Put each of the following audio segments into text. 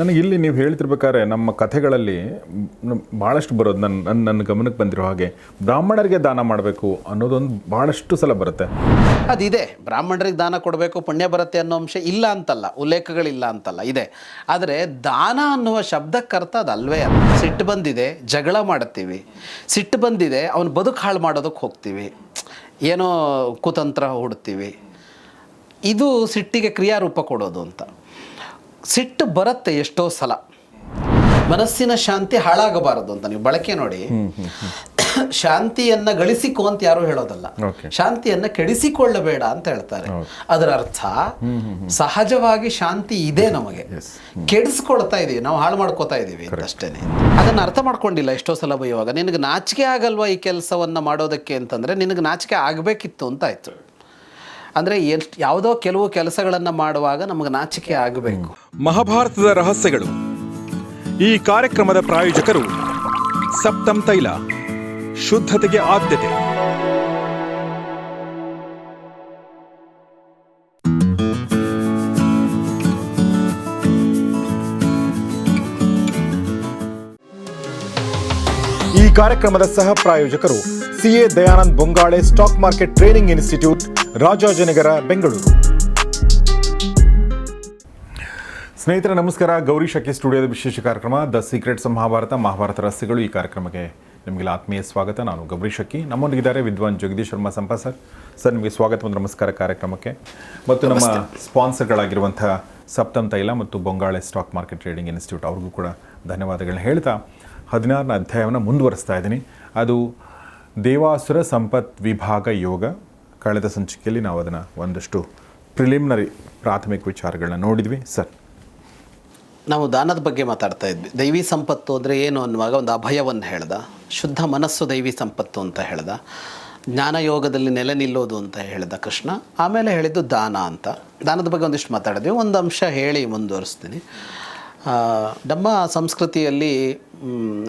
ನನಗೆ ಇಲ್ಲಿ ನೀವು ಹೇಳ್ತಿರ್ಬೇಕಾದ್ರೆ ನಮ್ಮ ಕಥೆಗಳಲ್ಲಿ ಭಾಳಷ್ಟು ಬರೋದು ನನ್ನ ನನ್ನ ನನ್ನ ಗಮನಕ್ಕೆ ಬಂದಿರೋ ಹಾಗೆ. ಬ್ರಾಹ್ಮಣರಿಗೆ ದಾನ ಮಾಡಬೇಕು ಅನ್ನೋದೊಂದು ಭಾಳಷ್ಟು ಸಲ ಬರುತ್ತೆ. ಅದಿದೆ. ಬ್ರಾಹ್ಮಣರಿಗೆ ದಾನ ಕೊಡಬೇಕು, ಪುಣ್ಯ ಬರುತ್ತೆ ಅನ್ನೋ ಅಂಶ ಇಲ್ಲ ಅಂತಲ್ಲ. ಉಲ್ಲೇಖಗಳಿಲ್ಲ ಅಂತಲ್ಲ. ಇದೆ. ಆದರೆ ದಾನ ಅನ್ನುವ ಶಬ್ದಕ್ಕರ್ಥ ಅದು ಅಲ್ವೇ ಅಲ್ಲ ಸಿಟ್ಟು ಬಂದಿದೆ, ಜಗಳ ಮಾಡುತ್ತೀವಿ ಸಿಟ್ಟು ಬಂದಿದೆ, ಅವನು ಬದುಕು ಹಾಳು ಮಾಡೋದಕ್ಕೆ ಹೋಗ್ತೀವಿ. ಏನೋ ಕುತಂತ್ರ ಹುಡ್ತೀವಿ. ಇದು ಸಿಟ್ಟಿಗೆ ಕ್ರಿಯಾರೂಪ ಕೊಡೋದು ಅಂತ. ಸಿಟ್ಟು ಬರುತ್ತೆ ಎಷ್ಟೋ ಸಲ. ಮನಸ್ಸಿನ ಶಾಂತಿ ಹಾಳಾಗಬಾರದು ಅಂತ ನೀವು ಬಳಕೆ ನೋಡಿ. ಶಾಂತಿಯನ್ನ ಗಳಿಸಿಕೋ ಅಂತ ಯಾರು ಹೇಳೋದಲ್ಲ. ಶಾಂತಿಯನ್ನ ಕೆಡಿಸಿಕೊಳ್ಳಬೇಡ ಅಂತ ಹೇಳ್ತಾರೆ. ಅದರ ಅರ್ಥ ಸಹಜವಾಗಿ ಶಾಂತಿ ಇದೆ ನಮಗೆ. ಕೆಡಿಸ್ಕೊಳ್ತಾ ಇದೀವಿ. ನಾವು ಹಾಳು ಮಾಡ್ಕೋತಾ ಇದೀವಿ ಅಷ್ಟೇನೆ. ಅದನ್ನ ಅರ್ಥ ಮಾಡ್ಕೊಂಡಿಲ್ಲ ಎಷ್ಟೋ ಸಲ ಬೈಯುವಾಗ. ನಿನಗೆ ನಾಚಿಕೆ ಆಗಲ್ವಾ ಈ ಕೆಲಸವನ್ನ ಮಾಡೋದಕ್ಕೆ ಅಂತಂದ್ರೆ ನಿನಗೆ ನಾಚಿಕೆ ಆಗಬೇಕಿತ್ತು ಅಂತ ಆಯ್ತು. ಅಂದ್ರೆ ಎಷ್ಟು ಯಾವುದೋ ಕೆಲವು ಕೆಲಸಗಳನ್ನ ಮಾಡುವಾಗ ನಮಗೆ ನಾಚಿಕೆ ಆಗಬೇಕು. ಮಹಾಭಾರತದ ರಹಸ್ಯಗಳು. ಈ ಕಾರ್ಯಕ್ರಮದ ಪ್ರಾಯೋಜಕರು ಸಪ್ತಂ ತೈಲ, ಶುದ್ಧತೆಗೆ ಆದ್ಯತೆ. ಕಾರ್ಯಕ್ರಮದ ಸಹ ಪ್ರಾಯೋಜಕರು CA Dayanand Bongale stock market training institute Rajajinagar Bengaluru. ಸ್ನೇಹಿತರೆ ನಮಸ್ಕಾರ. ಗೌರಿ ಶಕಿ ಸ್ಟುಡಿಯೋದ ವಿಶೇಷ ಕಾರ್ಯಕ್ರಮ ದ ಸೀಕ್ರೆಟ್ಸ್ ಮಹಾಭಾರತ ಮಹಾಭಾರತ ರಸ್ತೆಗಳು ಈ ಕಾರ್ಯಕ್ರಮಕ್ಕೆ ನಿಮಗೆಲ್ಲ ಆತ್ಮೀಯ ಸ್ವಾಗತ. ನಾನು ಗೌರಿ ಶಕ್ಕಿ ನಮ್ಮೊಂದಿಗಿದ್ದಾರೆ ವಿದ್ವಾನ್ ಜಗದೀಶ್ ಶರ್ಮಾ ಸಂಪ ಸರ್. ಸರ್ ನಿಮಗೆ ಸ್ವಾಗತ ಮತ್ತು ನಮಸ್ಕಾರ ಕಾರ್ಯಕ್ರಮಕ್ಕೆ. ಮತ್ತು ನಮ್ಮ ಸ್ಪಾನ್ಸರ್ಗಳಾಗಿರುವಂಥ ಸಪ್ತಂ ತೈಲ ಮತ್ತು Bongale stock market trading institute ಅವ್ರಿಗೂ ಕೂಡ ಧನ್ಯವಾದಗಳನ್ನ ಹೇಳ್ತಾ ಹದಿನಾರನೇ ಅಧ್ಯಾಯವನ್ನು ಮುಂದುವರಿಸ್ತಾ ಇದ್ದೀನಿ. ಅದು ದೇವಾಸುರ ಸಂಪತ್ ವಿಭಾಗ ಯೋಗ. ಕಳೆದ ಸಂಚಿಕೆಯಲ್ಲಿ ನಾವು ಅದನ್ನು ಒಂದಷ್ಟು ಪ್ರಿಲಿಮಿನರಿ ಪ್ರಾಥಮಿಕ ವಿಚಾರಗಳನ್ನ ನೋಡಿದ್ವಿ. ಸರ್. ನಾವು ದಾನದ ಬಗ್ಗೆ ಮಾತಾಡ್ತಾ ಇದ್ವಿ. ದೈವಿ ಸಂಪತ್ತು ಅಂದರೆ ಏನು ಅನ್ನುವಾಗ ಒಂದು ಅಭಯವನ್ನು ಹೇಳ್ದ. ಶುದ್ಧ ಮನಸ್ಸು ದೈವಿ ಸಂಪತ್ತು ಅಂತ ಹೇಳ್ದ. ಜ್ಞಾನಯೋಗದಲ್ಲಿ ನೆಲೆ ನಿಲ್ಲೋದು ಅಂತ ಹೇಳಿದ ಕೃಷ್ಣ. ಆಮೇಲೆ ಹೇಳಿದ್ದು ದಾನ ಅಂತ. ದಾನದ ಬಗ್ಗೆ ಒಂದಿಷ್ಟು ಮಾತಾಡಿದ್ವಿ. ಒಂದು ಅಂಶ ಹೇಳಿ ಮುಂದುವರಿಸ್ತೀನಿ. ನಮ್ಮ ಸಂಸ್ಕೃತಿಯಲ್ಲಿ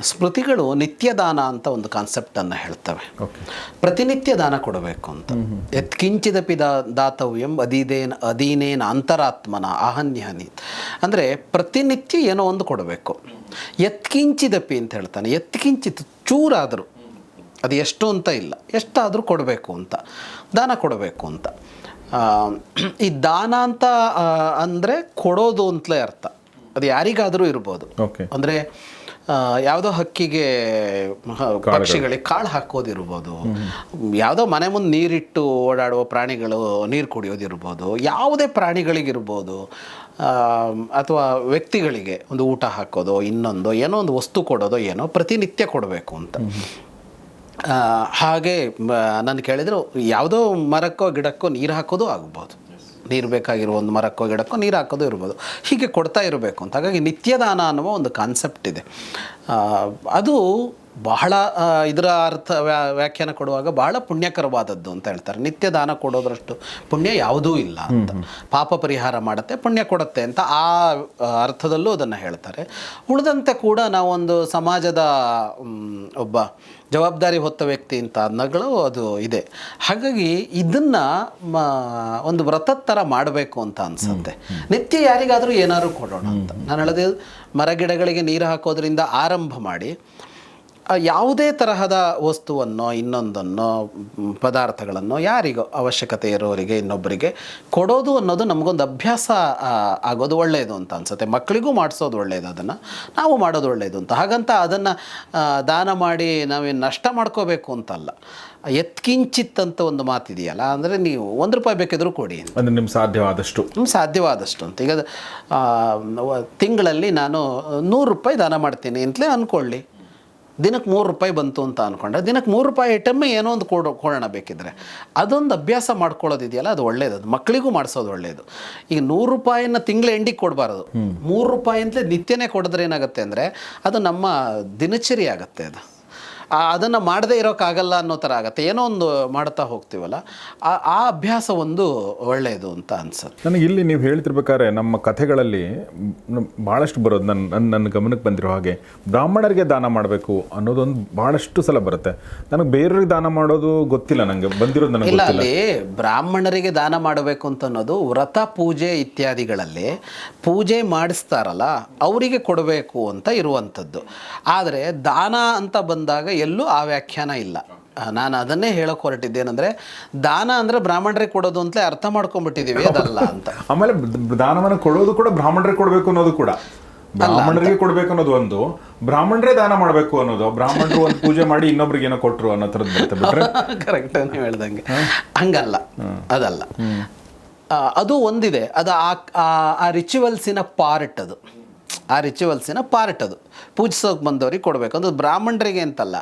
ಸ್ಮೃತಿಗಳು ನಿತ್ಯದಾನ ಅಂತ ಒಂದು ಕಾನ್ಸೆಪ್ಟನ್ನು ಹೇಳ್ತವೆ. ಪ್ರತಿನಿತ್ಯ ದಾನ ಕೊಡಬೇಕು ಅಂತ. ಯತ್ಕಿಂಚಿದಪಿ ದಾ ದಾತವ್ಯಂ ಅದೀದೇನ ಅಧೀನೇನ ಅಂತರಾತ್ಮನ ಅಹನ್ಯಹನಿ. ಅಂದರೆ ಪ್ರತಿನಿತ್ಯ ಏನೋ ಒಂದು ಕೊಡಬೇಕು. ಯತ್ಕಿಂಚಿದಪಿ ಅಂತ ಹೇಳ್ತಾನೆ. ಯತ್ಕಿಂಚಿತ್ ಚೂರಾದರೂ ಅದು ಎಷ್ಟು ಅಂತ ಇಲ್ಲ. ಎಷ್ಟಾದರೂ ಕೊಡಬೇಕು ಅಂತ. ದಾನ ಕೊಡಬೇಕು ಅಂತ. ಈ ದಾನ ಅಂತ ಅಂದರೆ ಕೊಡೋದು ಅಂತಲೇ ಅರ್ಥ. ಅದು ಯಾರಿಗಾದರೂ ಇರ್ಬೋದು. ಅಂದರೆ ಯಾವುದೋ ಹಕ್ಕಿಗೆ ಪಕ್ಷಿಗಳಿಗೆ ಕಾಳು ಹಾಕೋದಿರ್ಬೋದು ಯಾವುದೋ ಮನೆ ಮುಂದೆ ನೀರಿಟ್ಟು ಓಡಾಡುವ ಪ್ರಾಣಿಗಳು ನೀರು ಕುಡಿಯೋದಿರ್ಬೋದು ಯಾವುದೇ ಪ್ರಾಣಿಗಳಿಗಿರ್ಬೋದು. ಅಥವಾ ವ್ಯಕ್ತಿಗಳಿಗೆ ಒಂದು ಊಟ ಹಾಕೋದು ಇನ್ನೊಂದು ಏನೋ ಒಂದು ವಸ್ತು ಕೊಡೋದೋ ಏನೋ ಪ್ರತಿನಿತ್ಯ ಕೊಡಬೇಕು ಅಂತ. ಹಾಗೆ ನಾನು ಕೇಳಿದ್ರು ಯಾವುದೋ ಮರಕ್ಕೋ ಗಿಡಕ್ಕೋ ನೀರು ಹಾಕೋದು ಆಗ್ಬೋದು. ನೀರು ಬೇಕಾಗಿರೋ ಒಂದು ಮರಕ್ಕೋ ಗಿಡಕ್ಕೋ ನೀರು ಹಾಕೋದು ಇರ್ಬೋದು. ಹೀಗೆ ಕೊಡ್ತಾ ಇರಬೇಕು ಅಂತ. ಹಾಗಾಗಿ ನಿತ್ಯದಾನ ಅನ್ನುವ ಒಂದು ಕಾನ್ಸೆಪ್ಟ್ ಇದೆ. ಅದು ಬಹಳ ಇದರ ಅರ್ಥ ವ್ಯಾ- ವ್ಯಾಖ್ಯಾನ ಕೊಡುವಾಗ ಬಹಳ ಪುಣ್ಯಕರವಾದದ್ದು ಅಂತ ಹೇಳ್ತಾರೆ. ನಿತ್ಯ ದಾನ ಕೊಡೋದ್ರಷ್ಟು ಪುಣ್ಯ ಯಾವುದೂ ಇಲ್ಲ ಅಂತ. ಪಾಪ ಪರಿಹಾರ ಮಾಡುತ್ತೆ ಪುಣ್ಯ ಕೊಡುತ್ತೆ ಅಂತ ಆ ಅರ್ಥದಲ್ಲೂ ಅದನ್ನು ಹೇಳ್ತಾರೆ. ಉಳಿದಂತೆ ಕೂಡ ನಾವೊಂದು ಸಮಾಜದ ಒಬ್ಬ ಜವಾಬ್ದಾರಿ ಹೊತ್ತ ವ್ಯಕ್ತಿ ಅಂತ ನಗಳು ಅದು ಇದೆ. ಹಾಗಾಗಿ ಇದನ್ನು ಮ, ಒಂದು ವ್ರತದ ಥರ ಮಾಡಬೇಕು ಅಂತ ಅನ್ಸುತ್ತೆ. ನಿತ್ಯ ಯಾರಿಗಾದರೂ ಏನಾದರೂ ಕೊಡೋಣ ಅಂತ. ನಾನು ಹೇಳಿದೆ ಮರಗಿಡಗಳಿಗೆ ನೀರು ಹಾಕೋದ್ರಿಂದ ಆರಂಭ ಮಾಡಿ ಯಾವುದೇ ತರಹದ ವಸ್ತುವನ್ನು ಇನ್ನೊಂದನ್ನು ಪದಾರ್ಥಗಳನ್ನು ಯಾರಿಗೋ ಅವಶ್ಯಕತೆ ಇರೋರಿಗೆ ಇನ್ನೊಬ್ಬರಿಗೆ ಕೊಡೋದು ಅನ್ನೋದು ನಮಗೊಂದು ಅಭ್ಯಾಸ ಆಗೋದು ಒಳ್ಳೆಯದು ಅಂತ ಅನ್ಸುತ್ತೆ. ಮಕ್ಕಳಿಗೂ ಮಾಡಿಸೋದು ಒಳ್ಳೆಯದು ಅದನ್ನು ನಾವು ಮಾಡೋದು ಒಳ್ಳೆಯದು ಅಂತ. ಹಾಗಂತ ಅದನ್ನು ದಾನ ಮಾಡಿ ನಾವೇನು ನಷ್ಟ ಮಾಡ್ಕೋಬೇಕು ಅಂತಲ್ಲ. ಎತ್ಕಿಂಚಿತ್ ಅಂತ ಒಂದು ಮಾತಿದೆಯಲ್ಲ ಅಂದರೆ ನೀವು ಒಂದು ರೂಪಾಯಿ ಬೇಕಿದ್ರೂ ಕೊಡಿ ಅಂದರೆ ನಿಮ್ಗೆ ಸಾಧ್ಯವಾದಷ್ಟು. ನಿಮ್ಗೆ ಸಾಧ್ಯವಾದಷ್ಟು ಅಂತ. ಈಗ ತಿಂಗಳಲ್ಲಿ ನಾನು ನೂರು ರೂಪಾಯಿ ದಾನ ಮಾಡ್ತೀನಿ ಅಂತಲೇ ಅಂದ್ಕೊಳ್ಳಿ ದಿನಕ್ಕೆ ಮೂರು ರೂಪಾಯಿ ಬಂತು ಅಂತ ಅಂದ್ಕೊಂಡ್ರೆ ದಿನಕ್ಕೆ ಮೂರು ರೂಪಾಯಿ ಐಟಮ್ಮೇ ಏನೋ ಒಂದು ಕೊಡೋ ಕೊಡೋಣ ಬೇಕಿದ್ರೆ. ಅದೊಂದು ಅಭ್ಯಾಸ ಮಾಡ್ಕೊಳ್ಳೋದಿದೆಯಲ್ಲ ಅದು ಒಳ್ಳೇದು. ಅದು ಮಕ್ಕಳಿಗೂ ಮಾಡಿಸೋದು ಒಳ್ಳೆಯದು ಈಗ ನೂರು ರೂಪಾಯಿನ ತಿಂಗಳ ಎಂಡಿಗೆ ಕೊಡಬಾರ್ದು. ಮೂರು ರೂಪಾಯಿ ಅಂತಲೇ ನಿತ್ಯನೇ ಕೊಡಿದ್ರೆ ಏನಾಗುತ್ತೆ ಅಂದರೆ ಅದು ನಮ್ಮ ದಿನಚರಿ ಆಗುತ್ತೆ ಅದು. ಅದನ್ನು ಮಾಡದೇ ಇರೋಕ್ಕಾಗಲ್ಲ ಅನ್ನೋ ಥರ ಆಗುತ್ತೆ. ಏನೋ ಒಂದು ಮಾಡ್ತಾ ಹೋಗ್ತೀವಲ್ಲ ಆ ಆ ಅಭ್ಯಾಸ ಒಂದು ಒಳ್ಳೆಯದು ಅಂತ ಅನ್ಸುತ್ತೆ. ನನಗೆ ಇಲ್ಲಿ ನೀವು ಹೇಳ್ತಿರ್ಬೇಕಾದ್ರೆ ನಮ್ಮ ಕಥೆಗಳಲ್ಲಿ ಭಾಳಷ್ಟು ಬರೋದು ನನ್ನ ನನ್ನ ನನ್ನ ಗಮನಕ್ಕೆ ಬಂದಿರೋ ಹಾಗೆ. ಬ್ರಾಹ್ಮಣರಿಗೆ ದಾನ ಮಾಡಬೇಕು ಅನ್ನೋದೊಂದು ಭಾಳಷ್ಟು ಸಲ ಬರುತ್ತೆ. ನನಗೆ ಬೇರೆಯವ್ರಿಗೆ ದಾನ ಮಾಡೋದು ಗೊತ್ತಿಲ್ಲ ನನಗೆ ಬಂದಿರೋದು ನನಗೆ ಇಲ್ಲ ಅಲ್ಲಿ ಬ್ರಾಹ್ಮಣರಿಗೆ ದಾನ ಮಾಡಬೇಕು ಅಂತ ಅನ್ನೋದು ವ್ರತ ಪೂಜೆ ಇತ್ಯಾದಿಗಳಲ್ಲಿ ಪೂಜೆ ಮಾಡಿಸ್ತಾರಲ್ಲ ಅವರಿಗೆ ಕೊಡಬೇಕು ಅಂತ ಇರುವಂಥದ್ದು. ಆದರೆ ದಾನ ಅಂತ ಬಂದಾಗ ಎಲ್ಲೂ ಆ ವ್ಯಾಖ್ಯಾನ ಇಲ್ಲ. ನಾನು ಅದನ್ನೇ ಹೇಳಕ್ ಹೊರಟಿದ್ದೇನೆಂದರೆ ದಾನ ಅಂದ್ರೆ ಬ್ರಾಹ್ಮಣರಿಗೆ ಕೊಡೋದು ಅಂತಲೇ ಅರ್ಥ ಮಾಡ್ಕೊಂಡ್ಬಿಟ್ಟಿದೀವಿ ಅದಲ್ಲ ಅಂತ. ಆಮೇಲೆ ದಾನವನ್ನು ಕೊಡೋದು ಕೂಡ ಬ್ರಾಹ್ಮಣರಿಗೆ ಕೊಡಬೇಕು ಅನ್ನೋದು ಕೂಡ. ಬ್ರಾಹ್ಮಣರಿಗೆ ಕೊಡಬೇಕು ಅನ್ನೋದು ಒಂದು ಬ್ರಾಹ್ಮಣರೇ ದಾನ ಮಾಡಬೇಕು ಅನ್ನೋದು ಬ್ರಾಹ್ಮಣರು ಒಂದು ಪೂಜೆ ಮಾಡಿ ಇನ್ನೊಬ್ರಿಗೆ ಏನೋ ಕೊಟ್ರು ಅನ್ನೋ ಥರದ್ದು ಬರುತ್ತೆ ಬಿಟ್ರೆ? ಕರೆಕ್ಟ್ ಅಂತ ಹೇಳ್ದಂಗೆ. ಹಂಗಲ್ಲ ಅದಲ್ಲ. ಅದು ಒಂದಿದೆ ಅದು ಆ ಆ- ಆ ರಿಚುವಲ್ಸಿನ ಪಾರ್ಟ್ ಅದು. ಆ ರಿಚುವಲ್ಸಿನ ಪಾರ್ಟ್ ಅದು. ಪೂಜಿಸೋಕೆ ಬಂದವ್ರಿಗೆ ಕೊಡಬೇಕು. ಅದು ಬ್ರಾಹ್ಮಣರಿಗೆ ಅಂತಲ್ಲ.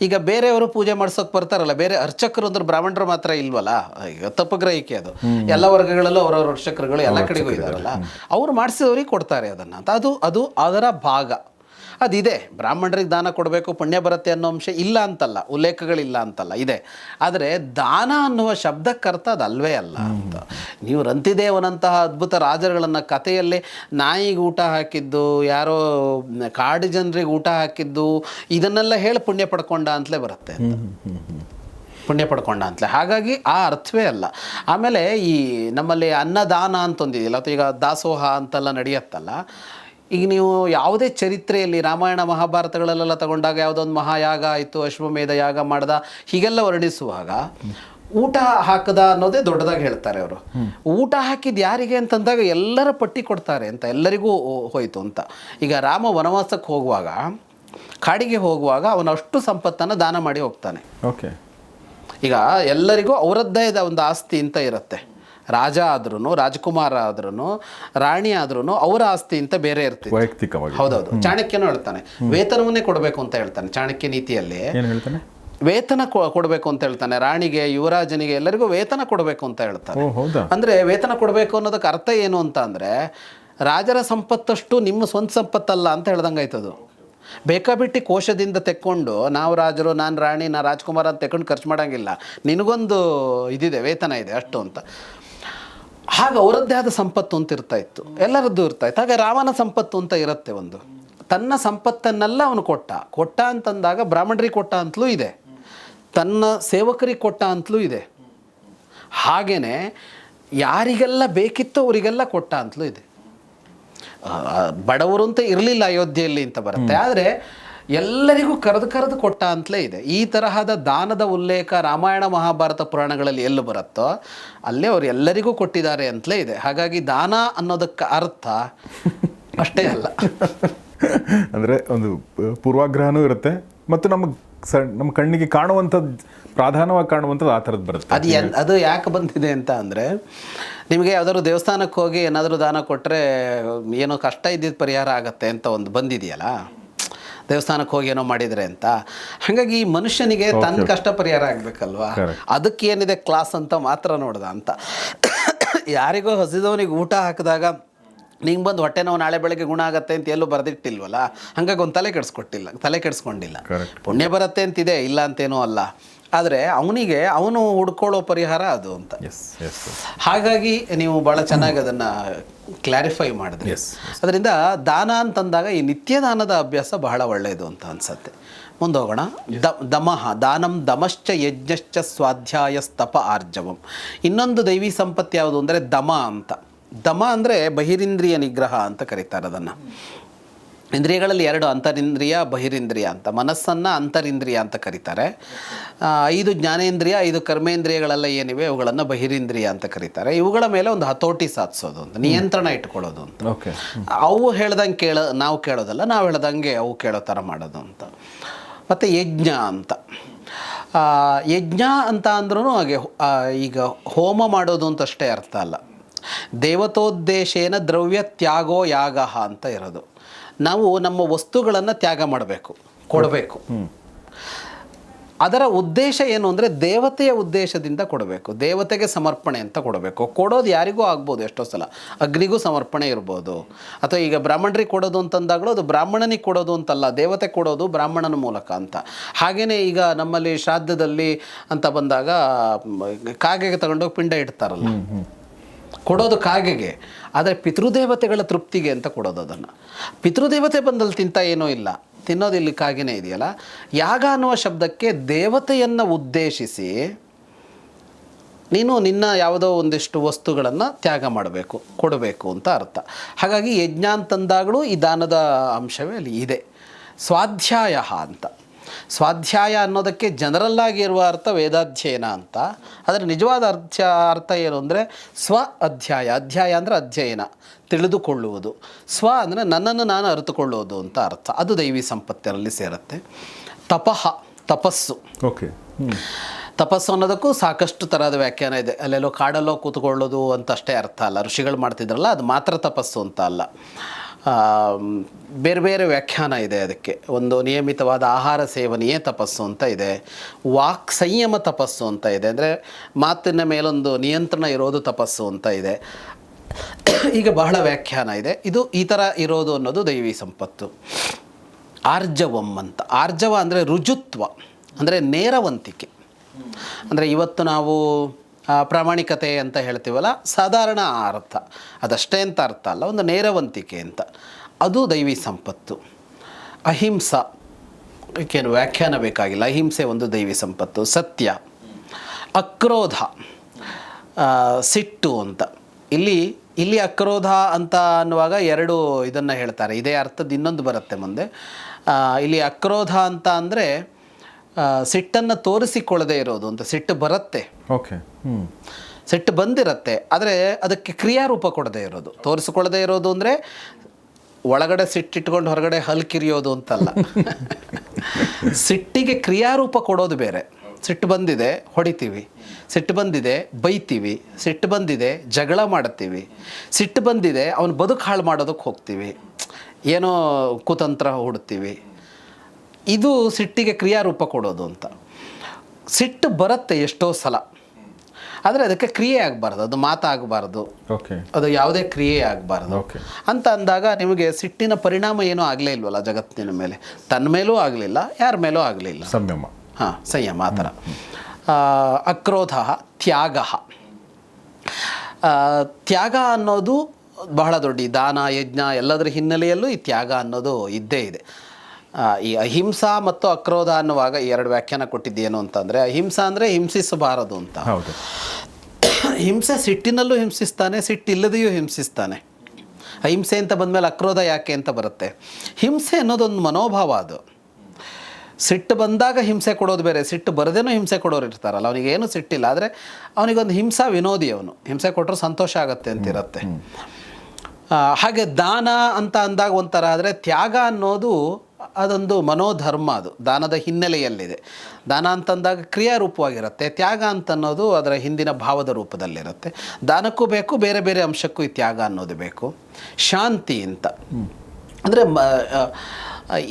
ಈಗ ಬೇರೆಯವರು ಪೂಜೆ ಮಾಡ್ಸೋಕೆ ಬರ್ತಾರಲ್ಲ ಬೇರೆ ಅರ್ಚಕರು ಅಂದ್ರೆ ಬ್ರಾಹ್ಮಣರು ಮಾತ್ರ ಇಲ್ವಲ್ಲ? ಈಗ ತಪ್ಪಗ್ರಹಿಕೆ ಅದು. ಎಲ್ಲ ವರ್ಗಗಳಲ್ಲೂ ಅವರವ್ರ ಅರ್ಚಕರುಗಳು ಎಲ್ಲ ಕಡೆಗೂ ಇದ್ದಾರಲ್ಲ ಅವ್ರು ಮಾಡಿಸಿದವ್ರಿಗೆ ಕೊಡ್ತಾರೆ ಅದನ್ನು. ಅಂತ ಅದು ಅದು ಅದರ ಭಾಗ. ಅದಿದೆ. ಬ್ರಾಹ್ಮಣರಿಗೆ ದಾನ ಕೊಡಬೇಕು, ಪುಣ್ಯ ಬರುತ್ತೆ ಅನ್ನೋ ಅಂಶ ಇಲ್ಲ ಅಂತಲ್ಲ, ಉಲ್ಲೇಖಗಳಿಲ್ಲ ಅಂತಲ್ಲ, ಇದೆ. ಆದರೆ ದಾನ ಅನ್ನುವ ಶಬ್ದಕ್ಕರ್ಥ ಅದು ಅಲ್ವೇ ಅಲ್ಲ ಅಂತ. ನೀವು ರಂತಿದೇವನಂತಹ ಅದ್ಭುತ ರಾಜರುಗಳನ್ನು ಕಥೆಯಲ್ಲಿ ನಾಯಿಗೆ ಊಟ ಹಾಕಿದ್ದು, ಯಾರೋ ಕಾಡು ಜನರಿಗೆ ಊಟ ಹಾಕಿದ್ದು, ಇದನ್ನೆಲ್ಲ ಹೇಳಿ ಪುಣ್ಯ ಪಡ್ಕೊಂಡ ಅಂತಲೇ ಬರುತ್ತೆ ಪುಣ್ಯ ಪಡ್ಕೊಂಡ ಅಂತಲೇ. ಹಾಗಾಗಿ ಆ ಅರ್ಥವೇ ಅಲ್ಲ. ಆಮೇಲೆ ಈ ನಮ್ಮಲ್ಲಿ ಅನ್ನದಾನ ಅಂತ ಒಂದಿದೆಯಲ್ಲ ಅಥವಾ ಈಗ ದಾಸೋಹ ಅಂತೆಲ್ಲ ನಡೆಯುತ್ತಲ್ಲ. ಈಗ ನೀವು ಯಾವುದೇ ಚರಿತ್ರೆಯಲ್ಲಿ ರಾಮಾಯಣ ಮಹಾಭಾರತಗಳಲ್ಲೆಲ್ಲ ತಗೊಂಡಾಗ ಯಾವುದೊಂದು ಮಹಾಯಾಗ ಆಯಿತು ಅಶ್ವಮೇಧ ಯಾಗ ಮಾಡ್ದ ಹೀಗೆಲ್ಲ ವರ್ಣಿಸುವಾಗ ಊಟ ಹಾಕದ ಅನ್ನೋದೇ ದೊಡ್ಡದಾಗಿ ಹೇಳ್ತಾರೆ ಅವರು. ಊಟ ಹಾಕಿದ ಯಾರಿಗೆ ಅಂತಂದಾಗ ಎಲ್ಲರ ಪಟ್ಟಿ ಕೊಡ್ತಾರೆ ಅಂತ ಎಲ್ಲರಿಗೂ ಹೋಯಿತು ಅಂತ. ಈಗ ರಾಮ ವನವಾಸಕ್ಕೆ ಹೋಗುವಾಗ ಕಾಡಿಗೆ ಹೋಗುವಾಗ ಅವನು ಅಷ್ಟು ಸಂಪತ್ತನ್ನು ದಾನ ಮಾಡಿ ಹೋಗ್ತಾನೆ. ಓಕೆ ಈಗ ಎಲ್ಲರಿಗೂ ಅವರದ್ದೇ ಇದೆ ಒಂದು ಆಸ್ತಿ ಅಂತ ಇರುತ್ತೆ. ರಾಜ ಆದ್ರೂ ರಾಜಕುಮಾರ ಆದ್ರೂ ರಾಣಿ ಆದ್ರೂ ಅವರ ಆಸ್ತಿ ಅಂತ ಬೇರೆ ಇರ್ತಿತ್ತು. ವೈಯಕ್ತಿಕವಾಗಿ. ಹೌದೌದು. ಚಾಣಕ್ಯನೂ ಹೇಳ್ತಾನೆ. ವೇತನವನ್ನೇ ಕೊಡಬೇಕು ಅಂತ ಹೇಳ್ತಾನೆ ಚಾಣಕ್ಯ ನೀತಿಯಲ್ಲಿ. ಹೇಳ್ತಾನೆ? ವೇತನ ಕೊಡಬೇಕು ಅಂತ ಹೇಳ್ತಾನೆ. ರಾಣಿಗೆ ಯುವರಾಜನಿಗೆ ಎಲ್ಲರಿಗೂ ವೇತನ ಕೊಡಬೇಕು ಅಂತ ಹೇಳ್ತಾನೆ. ಅಂದ್ರೆ ವೇತನ ಕೊಡಬೇಕು ಅನ್ನೋದಕ್ಕೆ ಅರ್ಥ ಏನು ಅಂತ ಅಂದ್ರೆ ರಾಜರ ಸಂಪತ್ತಷ್ಟು ನಿಮ್ಮ ಸ್ವಂತ ಸಂಪತ್ತಲ್ಲ ಅಂತ ಹೇಳ್ದಂಗಾಯ್ತದು. ಬೇಕಾಬಿಟ್ಟಿ ಕೋಶದಿಂದ ತೆಕ್ಕೊಂಡು ನಾವು ರಾಜರು ನಾನು ರಾಣಿ ನಾ ರಾಜ್ಕುಮಾರ್ ಅಂತ ತೆಕ್ಕೊಂಡು ಖರ್ಚು ಮಾಡೋಂಗಿಲ್ಲ. ನಿನಗೊಂದು ಇದಿದೆ ವೇತನ ಇದೆ ಅಷ್ಟು ಅಂತ. ಹಾಗೆ ಅವರದ್ದೇ ಆದ ಸಂಪತ್ತು ಅಂತ ಇರ್ತಾ ಇತ್ತು. ಎಲ್ಲರದ್ದು ಇರ್ತಾ ಇತ್ತು. ಹಾಗೆ ರಾಮನ ಸಂಪತ್ತು ಅಂತ ಇರುತ್ತೆ ಒಂದು. ತನ್ನ ಸಂಪತ್ತನ್ನೆಲ್ಲ ಅವನು ಕೊಟ್ಟ. ಕೊಟ್ಟ ಅಂತಂದಾಗ ಬ್ರಾಹ್ಮಣರಿಗೆ ಕೊಟ್ಟ ಅಂತಲೂ ಇದೆ. ತನ್ನ ಸೇವಕರಿಗೆ ಕೊಟ್ಟ ಅಂತಲೂ ಇದೆ. ಹಾಗೆಯೇ ಯಾರಿಗೆಲ್ಲ ಬೇಕಿತ್ತು ಅವರಿಗೆಲ್ಲ ಕೊಟ್ಟ ಅಂತಲೂ ಇದೆ. ಬಡವರು ಅಂತ ಇರಲಿಲ್ಲ ಅಯೋಧ್ಯೆಯಲ್ಲಿ ಅಂತ ಬರುತ್ತೆ. ಆದರೆ ಎಲ್ಲರಿಗೂ ಕರೆದು ಕರೆದು ಕೊಟ್ಟ ಅಂತಲೇ ಇದೆ. ಈ ತರಹದ ದಾನದ ಉಲ್ಲೇಖ ರಾಮಾಯಣ ಮಹಾಭಾರತ ಪುರಾಣಗಳಲ್ಲಿ ಎಲ್ಲಿ ಬರುತ್ತೋ ಅಲ್ಲೇ ಅವರು ಎಲ್ಲರಿಗೂ ಕೊಟ್ಟಿದ್ದಾರೆ ಅಂತಲೇ ಇದೆ. ಹಾಗಾಗಿ ದಾನ ಅನ್ನೋದಕ್ಕೆ ಅರ್ಥ ಅಷ್ಟೇ ಅಲ್ಲ. ಅಂದರೆ ಒಂದು ಪೂರ್ವಾಗ್ರಹನೂ ಇರುತ್ತೆ ಮತ್ತು ನಮಗೆ ನಮ್ಮ ಕಣ್ಣಿಗೆ ಕಾಣುವಂಥದ್ದು ಪ್ರಾಧಾನವಾಗಿ ಕಾಣುವಂಥದ್ದು ಆ ಥರದ್ದು ಬರುತ್ತೆ. ಅದು ಅದು ಯಾಕೆ ಬಂದಿದೆ ಅಂತ ಅಂದರೆ ನಿಮಗೆ ಯಾವುದಾದ್ರು ದೇವಸ್ಥಾನಕ್ಕೆ ಹೋಗಿ ಏನಾದರೂ ದಾನ ಕೊಟ್ಟರೆ ಏನೋ ಕಷ್ಟ ಇದ್ದಿದ್ದು ಪರಿಹಾರ ಆಗುತ್ತೆ ಅಂತ ಒಂದು ಬಂದಿದೆಯಲ್ಲ? ದೇವಸ್ಥಾನಕ್ಕೆ ಹೋಗಿ ಏನೋ ಮಾಡಿದರೆ ಅಂತ. ಹಾಗಾಗಿ ಈ ಮನುಷ್ಯನಿಗೆ ತನ್ನ ಕಷ್ಟ ಪರಿಹಾರ ಆಗಬೇಕಲ್ವಾ? ಅದಕ್ಕೇನಿದೆ ಅದಕ್ಕೆ ಏನಿದೆ ಕ್ಲಾಸ್ ಅಂತ ಮಾತ್ರ ನೋಡ್ದ ಅಂತ. ಯಾರಿಗೋ ಹಸಿದವನಿಗೆ ಊಟ ಹಾಕಿದಾಗ ನಿಂಗೆ ಬಂದು ಹೊಟ್ಟೆ ನೋವು ನಾಳೆ ಬೆಳಗ್ಗೆ ಗುಣ ಆಗತ್ತೆ ಅಂತ ಎಲ್ಲೂ ಬರೆದಿಟ್ಟಿಲ್ವಲ್ಲ? ಹಾಗಾಗಿ ಒಂದು ತಲೆ ಕೆಡಿಸ್ಕೊಟ್ಟಿಲ್ಲ ತಲೆ ಕೆಡಿಸ್ಕೊಂಡಿಲ್ಲ. ಪುಣ್ಯ ಬರುತ್ತೆ ಅಂತಿದೆ ಇಲ್ಲ ಅಂತೇನೂ ಅಲ್ಲ. ಆದರೆ ಅವನಿಗೆ ಅವನು ಹುಡ್ಕೊಳ್ಳೋ ಪರಿಹಾರ ಅದು ಅಂತ. ಎಸ್ ಎಸ್ ಹಾಗಾಗಿ ನೀವು ಭಾಳ ಚೆನ್ನಾಗಿ ಅದನ್ನು ಕ್ಲಾರಿಫೈ ಮಾಡಿದ್ರಿ. ಅದರಿಂದ ದಾನ ಅಂತಂದಾಗ ಈ ನಿತ್ಯ ದಾನದ ಅಭ್ಯಾಸ ಬಹಳ ಒಳ್ಳೆಯದು ಅಂತ ಅನ್ಸತ್ತೆ. ಮುಂದೋಗೋಣ ದ ದಮಃ ದಾನಂ ದಮಶ್ಚ ಯಜ್ಞಶ್ಚ ಸ್ವಾಧ್ಯಾಯ ಸ್ತಪ ಆರ್ಜವಂ. ಇನ್ನೊಂದು ದೈವಿ ಸಂಪತ್ತು ಯಾವುದು ಅಂದರೆ ದಮ ಅಂತ. ದಮ ಅಂದರೆ ಬಹಿರಿಂದ್ರಿಯ ನಿಗ್ರಹ ಅಂತ ಕರೀತಾರೆ ಅದನ್ನು. ಇಂದ್ರಿಯಗಳಲ್ಲಿ ಎರಡು ಅಂತರಿಂದ್ರಿಯ ಬಹಿರಿಂದ್ರಿಯ ಅಂತ. ಮನಸ್ಸನ್ನು ಅಂತರಿಂದ್ರಿಯ ಅಂತ ಕರೀತಾರೆ. ಐದು ಜ್ಞಾನೇಂದ್ರಿಯ ಐದು ಕರ್ಮೇಂದ್ರಿಯಗಳೆಲ್ಲ ಏನಿವೆ ಅವುಗಳನ್ನು ಬಹಿರಿಂದ್ರಿಯ ಅಂತ ಕರೀತಾರೆ. ಇವುಗಳ ಮೇಲೆ ಒಂದು ಹತೋಟಿ ಸಾಧಿಸೋದು ಅಂತ ನಿಯಂತ್ರಣ ಇಟ್ಕೊಳ್ಳೋದು ಅಂತ. ಓಕೆ. ಅವು ಹೇಳ್ದಂಗೆ ಕೇಳ ನಾವು ಕೇಳೋದಲ್ಲ ನಾವು ಹೇಳ್ದಂಗೆ ಅವು ಕೇಳೋ ಥರ ಮಾಡೋದು ಅಂತ. ಮತ್ತು ಯಜ್ಞ ಅಂತ. ಯಜ್ಞ ಅಂತ ಅಂದ್ರೂ ಹಾಗೆ ಈಗ ಹೋಮ ಮಾಡೋದು ಅಂತ ಅಷ್ಟೇ ಅರ್ಥ ಅಲ್ಲ. ದೇವತೋದ್ದೇಶೇನ ದ್ರವ್ಯ ತ್ಯಾಗೋ ಯಾಗ ಅಂತ ಇರೋದು. ನಾವು ನಮ್ಮ ವಸ್ತುಗಳನ್ನು ತ್ಯಾಗ ಮಾಡಬೇಕು ಕೊಡಬೇಕು. ಅದರ ಉದ್ದೇಶ ಏನು ಅಂದರೆ ದೇವತೆಯ ಉದ್ದೇಶದಿಂದ ಕೊಡಬೇಕು ದೇವತೆಗೆ ಸಮರ್ಪಣೆ ಅಂತ ಕೊಡಬೇಕು. ಕೊಡೋದು ಯಾರಿಗೂ ಆಗ್ಬೋದು ಎಷ್ಟೋ ಸಲ. ಅಗ್ನಿಗೂ ಸಮರ್ಪಣೆ ಇರ್ಬೋದು. ಅಥವಾ ಈಗ ಬ್ರಾಹ್ಮಣರಿಗೆ ಕೊಡೋದು ಅಂತಂದಾಗಲೂ ಅದು ಬ್ರಾಹ್ಮಣನಿಗೆ ಕೊಡೋದು ಅಂತಲ್ಲ ದೇವತೆ ಕೊಡೋದು ಬ್ರಾಹ್ಮಣನ ಮೂಲಕ ಅಂತ. ಹಾಗೆಯೇ ಈಗ ನಮ್ಮಲ್ಲಿ ಶ್ರಾದ್ದದಲ್ಲಿ ಅಂತ ಬಂದಾಗ ಕಾಗೆಗೆ ತಗೊಂಡೋಗಿ ಪಿಂಡ ಇಡ್ತಾರಲ್ಲ. ಕೊಡೋದು ಕಾಗೆಗೆ, ಆದರೆ ಪಿತೃದೇವತೆಗಳ ತೃಪ್ತಿಗೆ ಅಂತ ಕೊಡೋದು ಅದನ್ನು. ಪಿತೃದೇವತೆ ಬಂದಲ್ಲಿ ತಿಂತ ಏನೂ ಇಲ್ಲ. ತಿನ್ನೋದು ಇಲ್ಲಿ ಕಾಗೆನೇ ಇದೆಯಲ್ಲ? ಯಾಗ ಅನ್ನುವ ಶಬ್ದಕ್ಕೆ ದೇವತೆಯನ್ನು ಉದ್ದೇಶಿಸಿ ನೀನು ನಿನ್ನ ಯಾವುದೋ ಒಂದಿಷ್ಟು ವಸ್ತುಗಳನ್ನು ತ್ಯಾಗ ಮಾಡಬೇಕು, ಕೊಡಬೇಕು ಅಂತ ಅರ್ಥ. ಹಾಗಾಗಿ ಯಜ್ಞ ಅಂತಂದಾಗಲೂ ಈ ದಾನದ ಅಂಶವೇ ಅಲ್ಲಿ ಇದೆ. ಸ್ವಾಧ್ಯಾಯ ಅಂತ. ಸ್ವಾಧ್ಯಾಯ ಅನ್ನೋದಕ್ಕೆ ಜನರಲ್ಲಾಗಿ ಇರುವ ಅರ್ಥ ವೇದಾಧ್ಯಯನ ಅಂತ. ಆದರೆ ನಿಜವಾದ ಅರ್ಥ ಅರ್ಥ ಏನು ಅಂದರೆ ಸ್ವ ಅಧ್ಯಾಯ. ಅಧ್ಯಾಯ ಅಂದರೆ ಅಧ್ಯಯನ ತಿಳಿದುಕೊಳ್ಳುವುದು. ಸ್ವ ಅಂದರೆ ನನ್ನನ್ನು ನಾನು ಅರಿತುಕೊಳ್ಳುವುದು ಅಂತ ಅರ್ಥ. ಅದು ದೈವಿ ಸಂಪತ್ತಿನಲ್ಲಿ ಸೇರುತ್ತೆ. ತಪಃ ತಪಸ್ಸು. ಓಕೆ. ತಪಸ್ಸು ಅನ್ನೋದಕ್ಕೂ ಸಾಕಷ್ಟು ಥರದ ವ್ಯಾಖ್ಯಾನ ಇದೆ. ಅಲ್ಲೆಲ್ಲೋ ಕಾಡಲ್ಲೋ ಕೂತ್ಕೊಳ್ಳೋದು ಅಂತ ಅಷ್ಟೇ ಅರ್ಥ ಅಲ್ಲ. ಋಷಿಗಳು ಮಾಡ್ತಿದ್ರಲ್ಲ ಅದು ಮಾತ್ರ ತಪಸ್ಸು ಅಂತ ಅಲ್ಲ. ಬೇರೆ ಬೇರೆ ವ್ಯಾಖ್ಯಾನ ಇದೆ ಅದಕ್ಕೆ. ಒಂದು ನಿಯಮಿತವಾದ ಆಹಾರ ಸೇವನೆಯೇ ತಪಸ್ಸು ಅಂತ ಇದೆ. ವಾಕ್ ಸಂಯಮ ತಪಸ್ಸು ಅಂತ ಇದೆ. ಅಂದರೆ ಮಾತಿನ ಮೇಲೊಂದು ನಿಯಂತ್ರಣ ಇರೋದು ತಪಸ್ಸು ಅಂತ ಇದೆ. ಈಗ ಬಹಳ ವ್ಯಾಖ್ಯಾನ ಇದೆ. ಇದು ಈ ಥರ ಇರೋದು ಅನ್ನೋದು ದೈವಿ ಸಂಪತ್ತು. ಆರ್ಜವಂ ಅಂತ. ಆರ್ಜವ ಅಂದರೆ ರುಜುತ್ವ. ಅಂದರೆ ನೇರವಂತಿಕೆ. ಅಂದರೆ ಇವತ್ತು ನಾವು ಪ್ರಾಮಾಣಿಕತೆ ಅಂತ ಹೇಳ್ತೀವಲ್ಲ, ಸಾಧಾರಣ ಅರ್ಥ. ಅದಷ್ಟೇ ಅಂತ ಅರ್ಥ ಅಲ್ಲ, ಒಂದು ನೇರವಂತಿಕೆ ಅಂತ. ಅದು ದೈವಿ ಸಂಪತ್ತು. ಅಹಿಂಸಾ. ಏನು ವ್ಯಾಖ್ಯಾನ ಬೇಕಾಗಿಲ್ಲ. ಅಹಿಂಸೆ ಒಂದು ದೈವಿ ಸಂಪತ್ತು. ಸತ್ಯ. ಅಕ್ರೋಧ. ಸಿಟ್ಟು ಅಂತ. ಇಲ್ಲಿ ಇಲ್ಲಿ ಅಕ್ರೋಧ ಅಂತ ಅನ್ನುವಾಗ ಎರಡು ಇದನ್ನು ಹೇಳ್ತಾರೆ. ಇದೇ ಅರ್ಥದ ಇನ್ನೊಂದು ಬರುತ್ತೆ ಮುಂದೆ. ಇಲ್ಲಿ ಅಕ್ರೋಧ ಅಂತ ಅಂದರೆ ಸಿಟ್ಟನ್ನು ತೋರಿಸಿಕೊಳ್ಳದೆ ಇರೋದು ಅಂತ ಸಿಟ್ಟು ಬರುತ್ತೆ. ಓಕೆ. ಹ್ಞೂ ಸಿಟ್ಟು ಬಂದಿರತ್ತೆ ಆದರೆ ಅದಕ್ಕೆ ಕ್ರಿಯಾರೂಪ ಕೊಡದೇ ಇರೋದು. ತೋರಿಸಿಕೊಳ್ಳದೆ ಇರೋದು ಅಂದರೆ ಒಳಗಡೆ ಸಿಟ್ಟಿಟ್ಕೊಂಡು ಹೊರಗಡೆ ಹಲ್ಕಿರಿಯೋದು ಅಂತಲ್ಲ. ಸಿಟ್ಟಿಗೆ ಕ್ರಿಯಾರೂಪ ಕೊಡೋದು ಬೇರೆ. ಸಿಟ್ಟು ಬಂದಿದೆ ಹೊಡಿತೀವಿ. ಸಿಟ್ಟು ಬಂದಿದೆ ಬೈತೀವಿ. ಸಿಟ್ಟು ಬಂದಿದೆ ಜಗಳ ಮಾಡ್ತೀವಿ. ಸಿಟ್ಟು ಬಂದಿದೆ ಅವನು ಬದುಕು ಹಾಳು ಮಾಡೋದಕ್ಕೆ ಹೋಗ್ತೀವಿ. ಏನೋ ಕುತಂತ್ರ ಹೂಡ್ತೀವಿ. ಇದು ಸಿಟ್ಟಿಗೆ ಕ್ರಿಯಾರೂಪ ಕೊಡೋದು ಅಂತ. ಸಿಟ್ಟು ಬರುತ್ತೆ ಎಷ್ಟೋ ಸಲ. ಆದರೆ ಅದಕ್ಕೆ ಕ್ರಿಯೆ ಆಗಬಾರ್ದು ಅದು ಮಾತಾಗಬಾರ್ದು. ಓಕೆ ಅದು ಯಾವುದೇ ಕ್ರಿಯೆ ಆಗಬಾರ್ದು. ಓಕೆ ಅಂತ ಅಂದಾಗ ನಿಮಗೆ ಸಿಟ್ಟಿನ ಪರಿಣಾಮ ಏನೂ ಆಗಲೇ ಇಲ್ವಲ್ಲ ಜಗತ್ತಿನ ಮೇಲೆ? ತನ್ನ ಮೇಲೂ ಆಗಲಿಲ್ಲ ಯಾರ ಮೇಲೂ ಆಗಲಿಲ್ಲ. ಸಂಯಮ. ಹಾಂ ಸಂಯಮ ಆ ಥರ. ಅಕ್ರೋಧ ತ್ಯಾಗ. ತ್ಯಾಗ ಅನ್ನೋದು ಬಹಳ ದೊಡ್ಡ ದಾನ ಯಜ್ಞ ಎಲ್ಲದರ ಹಿನ್ನೆಲೆಯಲ್ಲೂ ಈ ತ್ಯಾಗ ಅನ್ನೋದು ಇದ್ದೇ ಇದೆ. ಈ ಅಹಿಂಸಾ ಮತ್ತು ಅಕ್ರೋಧ ಅನ್ನುವಾಗ ಈ ಎರಡು ವ್ಯಾಖ್ಯಾನ ಕೊಟ್ಟಿದ್ದೇನು ಅಂತಂದರೆ ಅಹಿಂಸಾ ಅಂದರೆ ಹಿಂಸಿಸಬಾರದು ಅಂತ. ಹೌದು. ಹಿಂಸೆ ಸಿಟ್ಟಿನಲ್ಲೂ ಹಿಂಸಿಸ್ತಾನೆ ಸಿಟ್ಟಿಲ್ಲದೆಯೂ ಹಿಂಸಿಸ್ತಾನೆ. ಅಹಿಂಸೆ ಅಂತ ಬಂದಮೇಲೆ ಅಕ್ರೋಧ ಯಾಕೆ ಅಂತ ಬರುತ್ತೆ? ಹಿಂಸೆ ಅನ್ನೋದೊಂದು ಮನೋಭಾವ ಅದು. ಸಿಟ್ಟು ಬಂದಾಗ ಹಿಂಸೆ ಕೊಡೋದು ಬೇರೆ ಸಿಟ್ಟು ಬರದೇನೂ ಹಿಂಸೆ ಕೊಡೋರು ಇರ್ತಾರಲ್ಲ ಅವನಿಗೇನು ಸಿಟ್ಟಿಲ್ಲ. ಆದರೆ ಅವನಿಗೊಂದು ಹಿಂಸಾ ವಿನೋದಿ ಅವನು. ಹಿಂಸೆ ಕೊಟ್ಟರು ಸಂತೋಷ ಆಗುತ್ತೆ ಅಂತಿರತ್ತೆ ಹಾಗೆ ದಾನ ಅಂತ ಅಂದಾಗ ಒಂಥರ ಆದರೆ ತ್ಯಾಗ ಅನ್ನೋದು ಅದೊಂದು ಮನೋಧರ್ಮ ಅದು. ದಾನದ ಹಿನ್ನೆಲೆಯಲ್ಲಿದೆ. ದಾನ ಅಂತಂದಾಗ ಕ್ರಿಯಾರೂಪವಾಗಿರುತ್ತೆ. ತ್ಯಾಗ ಅಂತ ಅನ್ನೋದು ಅದರ ಹಿಂದಿನ ಭಾವದ ರೂಪದಲ್ಲಿರುತ್ತೆ. ದಾನಕ್ಕೂ ಬೇಕು, ಬೇರೆ ಬೇರೆ ಅಂಶಕ್ಕೂ ಈ ತ್ಯಾಗ ಅನ್ನೋದು ಬೇಕು. ಶಾಂತಿ ಅಂತ. ಅಂದರೆ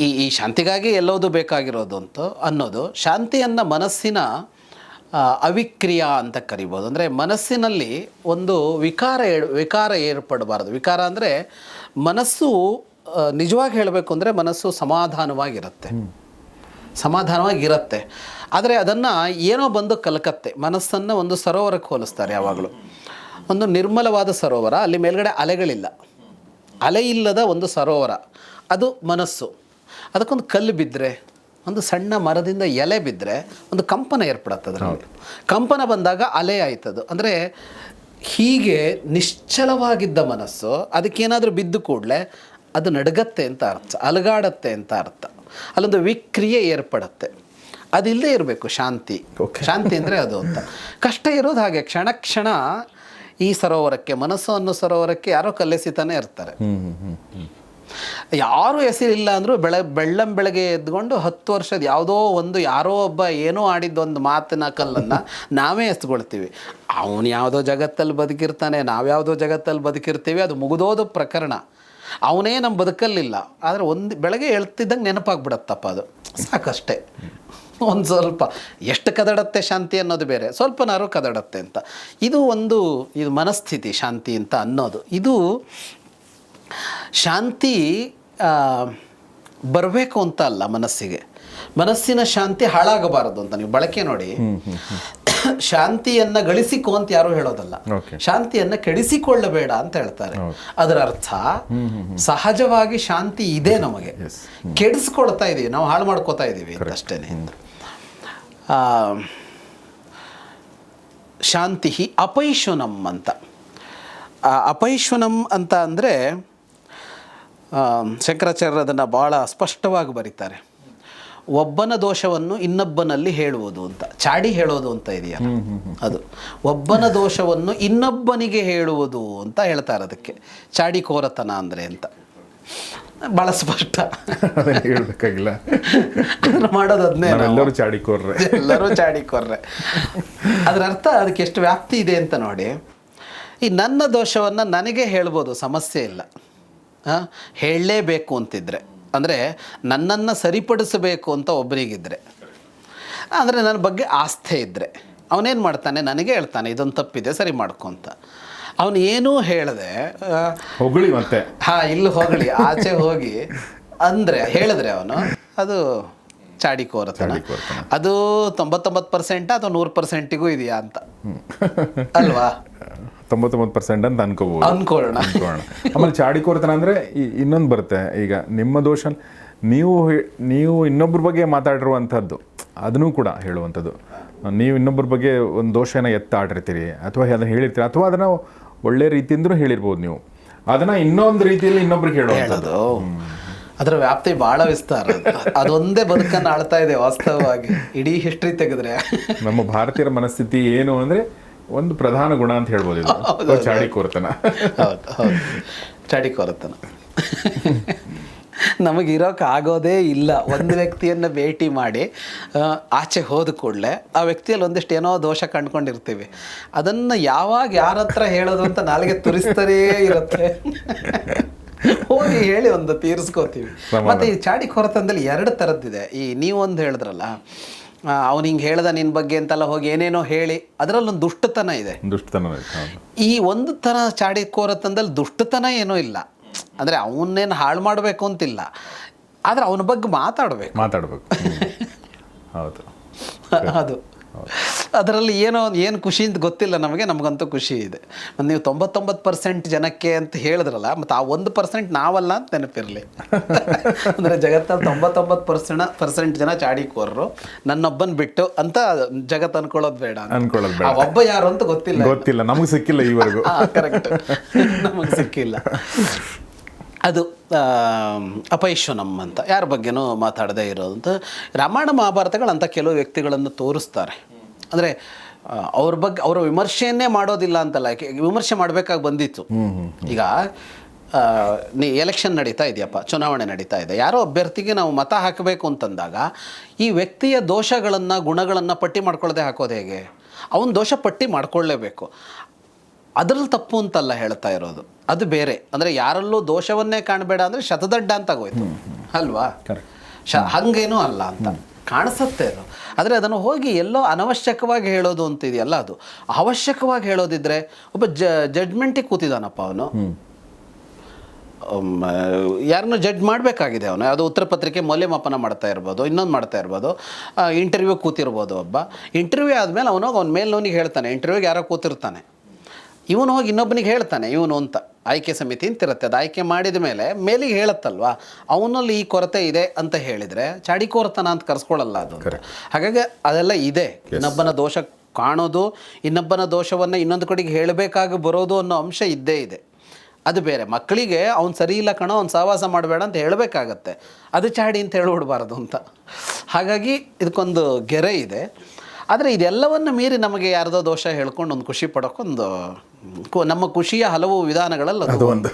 ಈ ಈ ಶಾಂತಿಗಾಗಿ ಎಲ್ಲೋದು ಬೇಕಾಗಿರೋದು ಅಂತ ಅನ್ನೋದು. ಶಾಂತಿಯನ್ನು ಮನಸ್ಸಿನ ಅವಿಕ್ರಿಯ ಅಂತ ಕರಿಬೋದು. ಅಂದರೆ ಮನಸ್ಸಿನಲ್ಲಿ ಒಂದು ವಿಕಾರ ವಿಕಾರ ಏರ್ಪಡಬಾರದು. ವಿಕಾರ ಅಂದರೆ ಮನಸ್ಸು ನಿಜವಾಗಿ ಹೇಳಬೇಕು ಅಂದರೆ ಮನಸ್ಸು ಸಮಾಧಾನವಾಗಿರುತ್ತೆ. ಸಮಾಧಾನವಾಗಿರುತ್ತೆ. ಆದರೆ ಅದನ್ನು ಏನೋ ಬಂದು ಕಲಕತ್ತೆ. ಮನಸ್ಸನ್ನು ಒಂದು ಸರೋವರಕ್ಕೆ ಹೋಲಿಸ್ತಾರೆ ಯಾವಾಗಲೂ. ಒಂದು ನಿರ್ಮಲವಾದ ಸರೋವರ ಅಲ್ಲಿ ಮೇಲ್ಗಡೆ ಅಲೆಗಳಿಲ್ಲ. ಅಲೆ ಇಲ್ಲದ ಒಂದು ಸರೋವರ. ಅದು ಮನಸ್ಸು. ಅದಕ್ಕೊಂದು ಕಲ್ಲು ಬಿದ್ದರೆ ಒಂದು ಸಣ್ಣ ಮರದಿಂದ ಎಲೆ ಬಿದ್ದರೆ ಒಂದು ಕಂಪನ ಏರ್ಪಡತ್ತೆ ಅದರಲ್ಲಿ. ಕಂಪನ ಬಂದಾಗ ಅಲೆ ಆಯ್ತದು. ಅಂದರೆ ಹೀಗೆ ನಿಶ್ಚಲವಾಗಿದ್ದ ಮನಸ್ಸು ಅದಕ್ಕೇನಾದರೂ ಬಿದ್ದು ಕೂಡಲೇ ಅದು ನಡಗತ್ತೆ ಅಂತ ಅರ್ಥ ಅಲಗಾಡತ್ತೆ ಅಂತ ಅರ್ಥ. ಅಲ್ಲೊಂದು ವಿಕ್ರಿಯೆ ಏರ್ಪಡುತ್ತೆ. ಅದಿಲ್ಲದೆ ಇರಬೇಕು ಶಾಂತಿ. ಶಾಂತಿ ಅಂದರೆ ಅದು ಅಂತ. ಕಷ್ಟ ಇರೋದು ಹಾಗೆ ಕ್ಷಣ ಕ್ಷಣ ಈ ಸರೋವರಕ್ಕೆ ಮನಸ್ಸು ಅನ್ನೋ ಸರೋವರಕ್ಕೆ ಯಾರೋ ಕಲ್ಲೆಸಿತಾನೆ ಇರ್ತಾರೆ. ಯಾರು ಹೆಸರಿಲ್ಲ ಅಂದರೂ ಬೆಳೆ ಬೆಳ್ಳಂ ಬೆಳಗ್ಗೆ ಎದ್ಕೊಂಡು ಹತ್ತು ವರ್ಷದ ಯಾವುದೋ ಒಂದು ಯಾರೋ ಒಬ್ಬ ಏನೋ ಆಡಿದ ಒಂದು ಮಾತಿನ ಕಲ್ಲನ್ನು ನಾವೇ ಎಸ್ಕೊಳ್ತೀವಿ ಅವನು ಯಾವುದೋ ಜಗತ್ತಲ್ಲಿ ಬದುಕಿರ್ತಾನೆ ನಾವು ಯಾವುದೋ ಜಗತ್ತಲ್ಲಿ ಬದುಕಿರ್ತೀವಿ ಅದು ಮುಗಿದೋದು ಪ್ರಕರಣ. ಅವನೇ ನಮ್ಮ ಬದುಕಲ್ಲಿಲ್ಲ. ಆದರೆ ಒಂದು ಬೆಳಗ್ಗೆ ಹೇಳ್ತಿದ್ದಂಗೆ ನೆನಪಾಗ್ಬಿಡತ್ತಪ್ಪ ಅದು. ಸಾಕಷ್ಟೇ. ಒಂದು ಸ್ವಲ್ಪ ಎಷ್ಟು ಕದಡತ್ತೆ ಶಾಂತಿ ಅನ್ನೋದು ಬೇರೆ. ಸ್ವಲ್ಪನಾರು ಕದಡತ್ತೆ ಅಂತ. ಇದು ಒಂದು, ಇದು ಮನಸ್ಥಿತಿ ಶಾಂತಿ ಅಂತ ಅನ್ನೋದು. ಇದು ಶಾಂತಿ ಬರಬೇಕು ಅಂತ ಅಲ್ಲ ಮನಸ್ಸಿಗೆ. ಮನಸ್ಸಿನ ಶಾಂತಿ ಹಾಳಾಗಬಾರದು ಅಂತ ನೀವು ಬಳಕೆ ನೋಡಿ. ಶಾಂತಿಯನ್ನ ಗಳಿಸಿಕೋ ಅಂತ ಯಾರು ಹೇಳೋದಲ್ಲ. ಶಾಂತಿಯನ್ನ ಕೆಡಿಸಿಕೊಳ್ಳಬೇಡ ಅಂತ ಹೇಳ್ತಾರೆ. ಅದರ ಅರ್ಥ ಸಹಜವಾಗಿ ಶಾಂತಿ ಇದೆ ನಮಗೆ. ಕೆಡಿಸ್ಕೊಳ್ತಾ ಇದೀವಿ. ನಾವು ಹಾಳು ಮಾಡ್ಕೋತಾ ಇದೀವಿ ಅಷ್ಟೇ ಶಾಂತಿ ಅಪೈಶುನಂ ಅಂತ. ಅಪೈಶುನಂ ಅಂತ ಅಂದರೆ ಶಂಕರಾಚಾರ್ಯರು ಅದನ್ನು ಭಾಳ ಸ್ಪಷ್ಟವಾಗಿ ಬರೀತಾರೆ. ಒಬ್ಬನ ದೋಷವನ್ನು ಇನ್ನೊಬ್ಬನಲ್ಲಿ ಹೇಳುವುದು ಅಂತ. ಚಾಡಿ ಹೇಳೋದು ಅಂತ ಇದೆಯಲ್ಲ. ಅದು. ಒಬ್ಬನ ದೋಷವನ್ನು ಇನ್ನೊಬ್ಬನಿಗೆ ಹೇಳುವುದು ಅಂತ ಹೇಳ್ತಾರೆ ಅದಕ್ಕೆ. ಚಾಡಿ ಕೋರತನ ಅಂದರೆ ಅಂತ. ಬಹಳ ಸ್ಪಷ್ಟ. ಹೇಳಬೇಕಾಗಿಲ್ಲ. ಮಾಡೋದು ಅದನ್ನೇ ಎಲ್ಲರೂ ಚಾಡಿ ಚಾಡಿಕೋರ್ರೆ ಎಲ್ಲರೂ ಚಾಡಿಕೊರ್ರೆ ಅದರ ಅರ್ಥ ಅದಕ್ಕೆ ಎಷ್ಟು ವ್ಯಾಪ್ತಿ ಇದೆ ಅಂತ ನೋಡಿ. ಈ ನನ್ನ ದೋಷವನ್ನು ನನಗೆ ಹೇಳ್ಬೋದು ಸಮಸ್ಯೆ ಇಲ್ಲ. ಹಾಂ? ಹೇಳಲೇಬೇಕು ಅಂತಿದ್ರೆ. ಅಂದರೆ ನನ್ನನ್ನು ಸರಿಪಡಿಸಬೇಕು ಅಂತ ಒಬ್ಬರಿಗಿದ್ದರೆ ಅಂದರೆ ನನ್ನ ಬಗ್ಗೆ ಆಸ್ಥೆ ಇದ್ದರೆ ಅವನೇನು ಮಾಡ್ತಾನೆ? ನನಗೆ ಹೇಳ್ತಾನೆ ಇದೊಂದು ತಪ್ಪಿದೆ ಸರಿ ಮಾಡ್ಕೊ ಅಂತ. ಅವನು ಏನೂ ಹೇಳಿದೆ ಹೊಗಳಿ ಮತ್ತೆ. ಹಾಂ ಇಲ್ಲಿ ಹೊಗಳಿ ಆಚೆ ಹೋಗಿ. ಅಂದರೆ ಹೇಳಿದ್ರೆ ಅವನು ಅದು ಚಾಡಿ ಕೋರತನ ಅದು ತೊಂಬತ್ತೊಂಬತ್ತು ಪರ್ಸೆಂಟ್ ಅಥವಾ ನೂರು ಪರ್ಸೆಂಟಿಗೂ ಇದೆಯಾ ಅಂತ. ಅಲ್ವಾ? ತೊಂಬತ್ತೊಂಬತ್ತು ಪರ್ಸೆಂಟ್ ಅಂತ ಅನ್ಕೋಬಹುದು ಅನ್ಕೊಳ್ಳೋಣ. ಅನ್ಕೊಳ್ಳೋಣ. ಆಮೇಲೆ ಚಾಡಿಕೋರ್ತನ ಅಂದರೆ ಇನ್ನೊಂದು ಬರುತ್ತೆ. ಈಗ ನಿಮ್ಮ ದೋಷ ನೀವು ನೀವು ಇನ್ನೊಬ್ಬರ ಬಗ್ಗೆ ಮಾತಾಡಿರುವಂಥದ್ದು ಅದನ್ನೂ ಕೂಡ ಹೇಳುವಂಥದ್ದು. ನೀವು ಇನ್ನೊಬ್ಬರ ಬಗ್ಗೆ ಒಂದು ದೋಷನ ಎತ್ತಾಡಿರ್ತೀರಿ ಅಥವಾ ಅದನ್ನು ಹೇಳಿರ್ತೀರಿ ಅಥವಾ ಅದನ್ನು ಒಳ್ಳೆ ರೀತಿಯಿಂದಲೂ ಹೇಳಿರ್ಬೋದು ನೀವು. ಅದನ್ನು ಇನ್ನೊಂದು ರೀತಿಯಲ್ಲಿ ಇನ್ನೊಬ್ರಿಗೆ ಹೇಳುವಂಥದ್ದು. ಅದರ ವ್ಯಾಪ್ತಿ ಬಹಳ ವಿಸ್ತಾರ. ಅದೊಂದೇ ಬದುಕನ್ನು ಆಳ್ತಾ ಇದೆ ವಾಸ್ತವವಾಗಿ. ಇಡೀ ಹಿಸ್ಟ್ರಿ ತೆಗೆದ್ರೆ. ನಮ್ಮ ಭಾರತೀಯರ ಮನಸ್ಥಿತಿ ಏನು ಅಂದರೆ ಒಂದು ಪ್ರಧಾನ ಗುಣ ಅಂತ ಹೇಳ್ಬೋದು ಇದು. ಚಾಡಿಕೋರ್ತನ ಹೌದು ಚಾಡಿಕೋರತನ ನಮಗಿರೋಕೆ ಆಗೋದೇ ಇಲ್ಲ. ಒಂದು ವ್ಯಕ್ತಿಯನ್ನು ಭೇಟಿ ಮಾಡಿ ಆಚೆ ಹೋದ ಕೂಡಲೇ ಆ ವ್ಯಕ್ತಿಯಲ್ಲಿ ಒಂದಿಷ್ಟು ಏನೋ ದೋಷ ಕಂಡ್ಕೊಂಡಿರ್ತೀವಿ. ಅದನ್ನು ಯಾವಾಗ ಯಾರ ಹತ್ರ ಹೇಳೋದು ಅಂತ ನಾಲಿಗೆ ತುರಿಸ್ತಾರೇ ಇರುತ್ತೆ. ಹೋಗಿ ಹೇಳಿ ಒಂದು ತೀರಿಸ್ಕೋತೀವಿ. ಮತ್ತೆ ಈ ಚಾಡಿ ಕೊರತಂದಲ್ಲಿ ಎರಡು ಥರದ್ದಿದೆ. ಈ ನೀವೊಂದು ಹೇಳಿದ್ರಲ್ಲ ಅವ್ನು ಹಿಂಗೆ ಹೇಳ್ದ ನಿನ್ನ ಬಗ್ಗೆ ಅಂತೆಲ್ಲ ಹೋಗಿ ಏನೇನೋ ಹೇಳಿ ಅದರಲ್ಲೊಂದು ದುಷ್ಟತನ ಇದೆ. ದುಷ್ಟತನ ಈ ಒಂದು ಥರ ಚಾಡಿ ಕೋರತನದಲ್ಲಿ ದುಷ್ಟತನ ಏನೂ ಇಲ್ಲ. ಅಂದರೆ ಅವನ್ನೇನು ಹಾಳು ಮಾಡಬೇಕು ಅಂತಿಲ್ಲ. ಆದರೆ ಅವನ ಬಗ್ಗೆ ಮಾತಾಡಬೇಕು. ಮಾತಾಡಬೇಕು. ಹೌದು. ಅದು. ಅದರಲ್ಲಿ ಏನೋ ಏನು ಖುಷಿ ಅಂತ ಗೊತ್ತಿಲ್ಲ ನಮಗೆ ನಮಗಂತೂ ಖುಷಿ ಇದೆ. ಮತ್ತು ನೀವು ತೊಂಬತ್ತೊಂಬತ್ತು ಪರ್ಸೆಂಟ್ ಜನಕ್ಕೆ ಅಂತ ಹೇಳಿದ್ರಲ್ಲ ಮತ್ತು ಆ ಒಂದು ಪರ್ಸೆಂಟ್ ನಾವಲ್ಲ ಅಂತ ನೆನಪಿರಲಿ. ಅಂದರೆ ಜಗತ್ತಲ್ಲಿ ತೊಂಬತ್ತೊಂಬತ್ತು ಪರ್ಸೆಂಟ್ ಪರ್ಸೆಂಟ್ ಜನ ಚಾಡಿಕೋರರು. ನನ್ನೊಬ್ಬನ ಬಿಟ್ಟು ಅಂತ ಜಗತ್ತು ಅನ್ಕೊಳ್ಳೋದು ಬೇಡ. ಅನ್ಕೊಳ್ಳೋದು ಒಬ್ಬ ಯಾರು ಅಂತ ಗೊತ್ತಿಲ್ಲ. ಗೊತ್ತಿಲ್ಲ. ನಮಗೆ ಸಿಕ್ಕಿಲ್ಲ ಈವರೆಗೂ. ಕರೆಕ್ಟ್ ನಮಗೆ ಸಿಕ್ಕಿಲ್ಲ. ಅದು ಅಪೈಶ್ವನಂ ಅಂತ ಯಾರ ಬಗ್ಗೆನೂ ಮಾತಾಡದೇ ಇರೋದಂತ ಅಂತ ರಾಮಾಯಣ ಮಹಾಭಾರತಗಳಂಥ ಕೆಲವು ವ್ಯಕ್ತಿಗಳನ್ನು ತೋರಿಸ್ತಾರೆ. ಅಂದರೆ ಅವ್ರ ಬಗ್ಗೆ ಅವರ ವಿಮರ್ಶೆಯನ್ನೇ ಮಾಡೋದಿಲ್ಲ ಅಂತಲ್ಲ ಯಾಕೆ ವಿಮರ್ಶೆ ಮಾಡಬೇಕಾಗಿ ಬಂದಿತ್ತು. ಈಗ ನೀ ಎಲೆಕ್ಷನ್ ನಡೀತಾ ಇದೆಯಪ್ಪ ಚುನಾವಣೆ ನಡೀತಾ ಇದೆ. ಯಾರೋ ಅಭ್ಯರ್ಥಿಗೆ ನಾವು ಮತ ಹಾಕಬೇಕು ಅಂತಂದಾಗ ಈ ವ್ಯಕ್ತಿಯ ದೋಷಗಳನ್ನು ಗುಣಗಳನ್ನು ಪಟ್ಟಿ ಮಾಡ್ಕೊಳ್ಳದೆ ಹಾಕೋದು ಹೇಗೆ? ಅವನ ದೋಷ ಪಟ್ಟಿ ಮಾಡ್ಕೊಳ್ಳೇಬೇಕು. ಅದರಲ್ಲಿ ತಪ್ಪು ಅಂತಲ್ಲ ಹೇಳ್ತಾ ಇರೋದು. ಅದು ಬೇರೆ. ಅಂದರೆ ಯಾರಲ್ಲೂ ದೋಷವನ್ನೇ ಕಾಣಬೇಡ ಅಂದರೆ ಶತದಡ್ಡ ಅಂತ ಆಗೋಯ್ತು ಅಲ್ವಾ? ಶ ಹಂಗೇನೂ ಅಲ್ಲ ಅಂತ. ಕಾಣಿಸುತ್ತೆ ಅದು. ಆದರೆ ಅದನ್ನು ಹೋಗಿ ಎಲ್ಲೋ ಅನವಶ್ಯಕವಾಗಿ ಹೇಳೋದು ಅಂತ ಇದೆಯಲ್ಲ ಅದು. ಅವಶ್ಯಕವಾಗಿ ಹೇಳೋದಿದ್ರೆ ಒಬ್ಬ ಜ ಜಡ್ಮೆಂಟಿಗೆ ಕೂತಿದ್ದಾನಪ್ಪ ಅವನು. ಯಾರನ್ನು ಜಡ್ಜ್ ಮಾಡಬೇಕಾಗಿದೆ ಅವನು. ಅದು ಉತ್ತರ ಪತ್ರಿಕೆ ಮೌಲ್ಯಮಾಪನ ಮಾಡ್ತಾ ಇರ್ಬೋದು ಇನ್ನೊಂದು ಮಾಡ್ತಾ ಇರ್ಬೋದು ಇಂಟರ್ವ್ಯೂ ಕೂತಿರ್ಬೋದು ಒಬ್ಬ. ಇಂಟರ್ವ್ಯೂ ಆದಮೇಲೆ ಅವನು ಅವ್ನ ಮೇಲ್ನವನಿಗೆ ಹೇಳ್ತಾನೆ. ಇಂಟರ್ವ್ಯೂಗೆ ಯಾರೋ ಕೂತಿರ್ತಾನೆ. ಇವನು ಹೋಗಿ ಇನ್ನೊಬ್ಬನಿಗೆ ಹೇಳ್ತಾನೆ ಇವನು ಅಂತ. ಆಯ್ಕೆ ಸಮಿತಿ ಅಂತಿರುತ್ತೆ ಅದು ಆಯ್ಕೆ ಮಾಡಿದ ಮೇಲೆ ಮೇಲಿಗೆ ಹೇಳುತ್ತಲ್ವಾ ಅವನಲ್ಲಿ ಈ ಕೊರತೆ ಇದೆ ಅಂತ ಹೇಳಿದರೆ ಚಾಡಿಕೋರತನ ಅಂತ ಕರೆಸ್ಕೊಳ್ಳಲ್ಲ ಅದು ಹಾಗಾಗಿ ಅದೆಲ್ಲ ಇದೆ. ಇನ್ನೊಬ್ಬನ ದೋಷ ಕಾಣೋದು ಇನ್ನೊಬ್ಬನ ದೋಷವನ್ನು ಇನ್ನೊಂದು ಕಡೆಗೆ ಹೇಳಬೇಕಾಗಿ ಬರೋದು ಅನ್ನೋ ಅಂಶ ಇದ್ದೇ ಇದೆ. ಅದು ಬೇರೆ. ಮಕ್ಕಳಿಗೆ ಅವ್ನು ಸರಿ ಇಲ್ಲ ಕಣೋ ಅವ್ನು ಸಹವಾಸ ಮಾಡಬೇಡ ಅಂತ ಹೇಳಬೇಕಾಗತ್ತೆ. ಅದು ಚಾಡಿ ಅಂತ ಹೇಳ್ಬಿಡ್ಬಾರ್ದು ಅಂತ. ಹಾಗಾಗಿ ಇದಕ್ಕೊಂದು ಗೆರೆ ಇದೆ. ಆದರೆ ಇದೆಲ್ಲವನ್ನು ಮೀರಿ ನಮಗೆ ಯಾರ್ದೋ ದೋಷ ಹೇಳ್ಕೊಂಡು ಒಂದು ಖುಷಿ ಪಡೋಕ್ಕೊಂದು ನಮ್ಮ ಖುಷಿಯ ಹಲವು ವಿಧಾನಗಳಲ್ಲಿ ಅದು. ಅದು ಒಂದು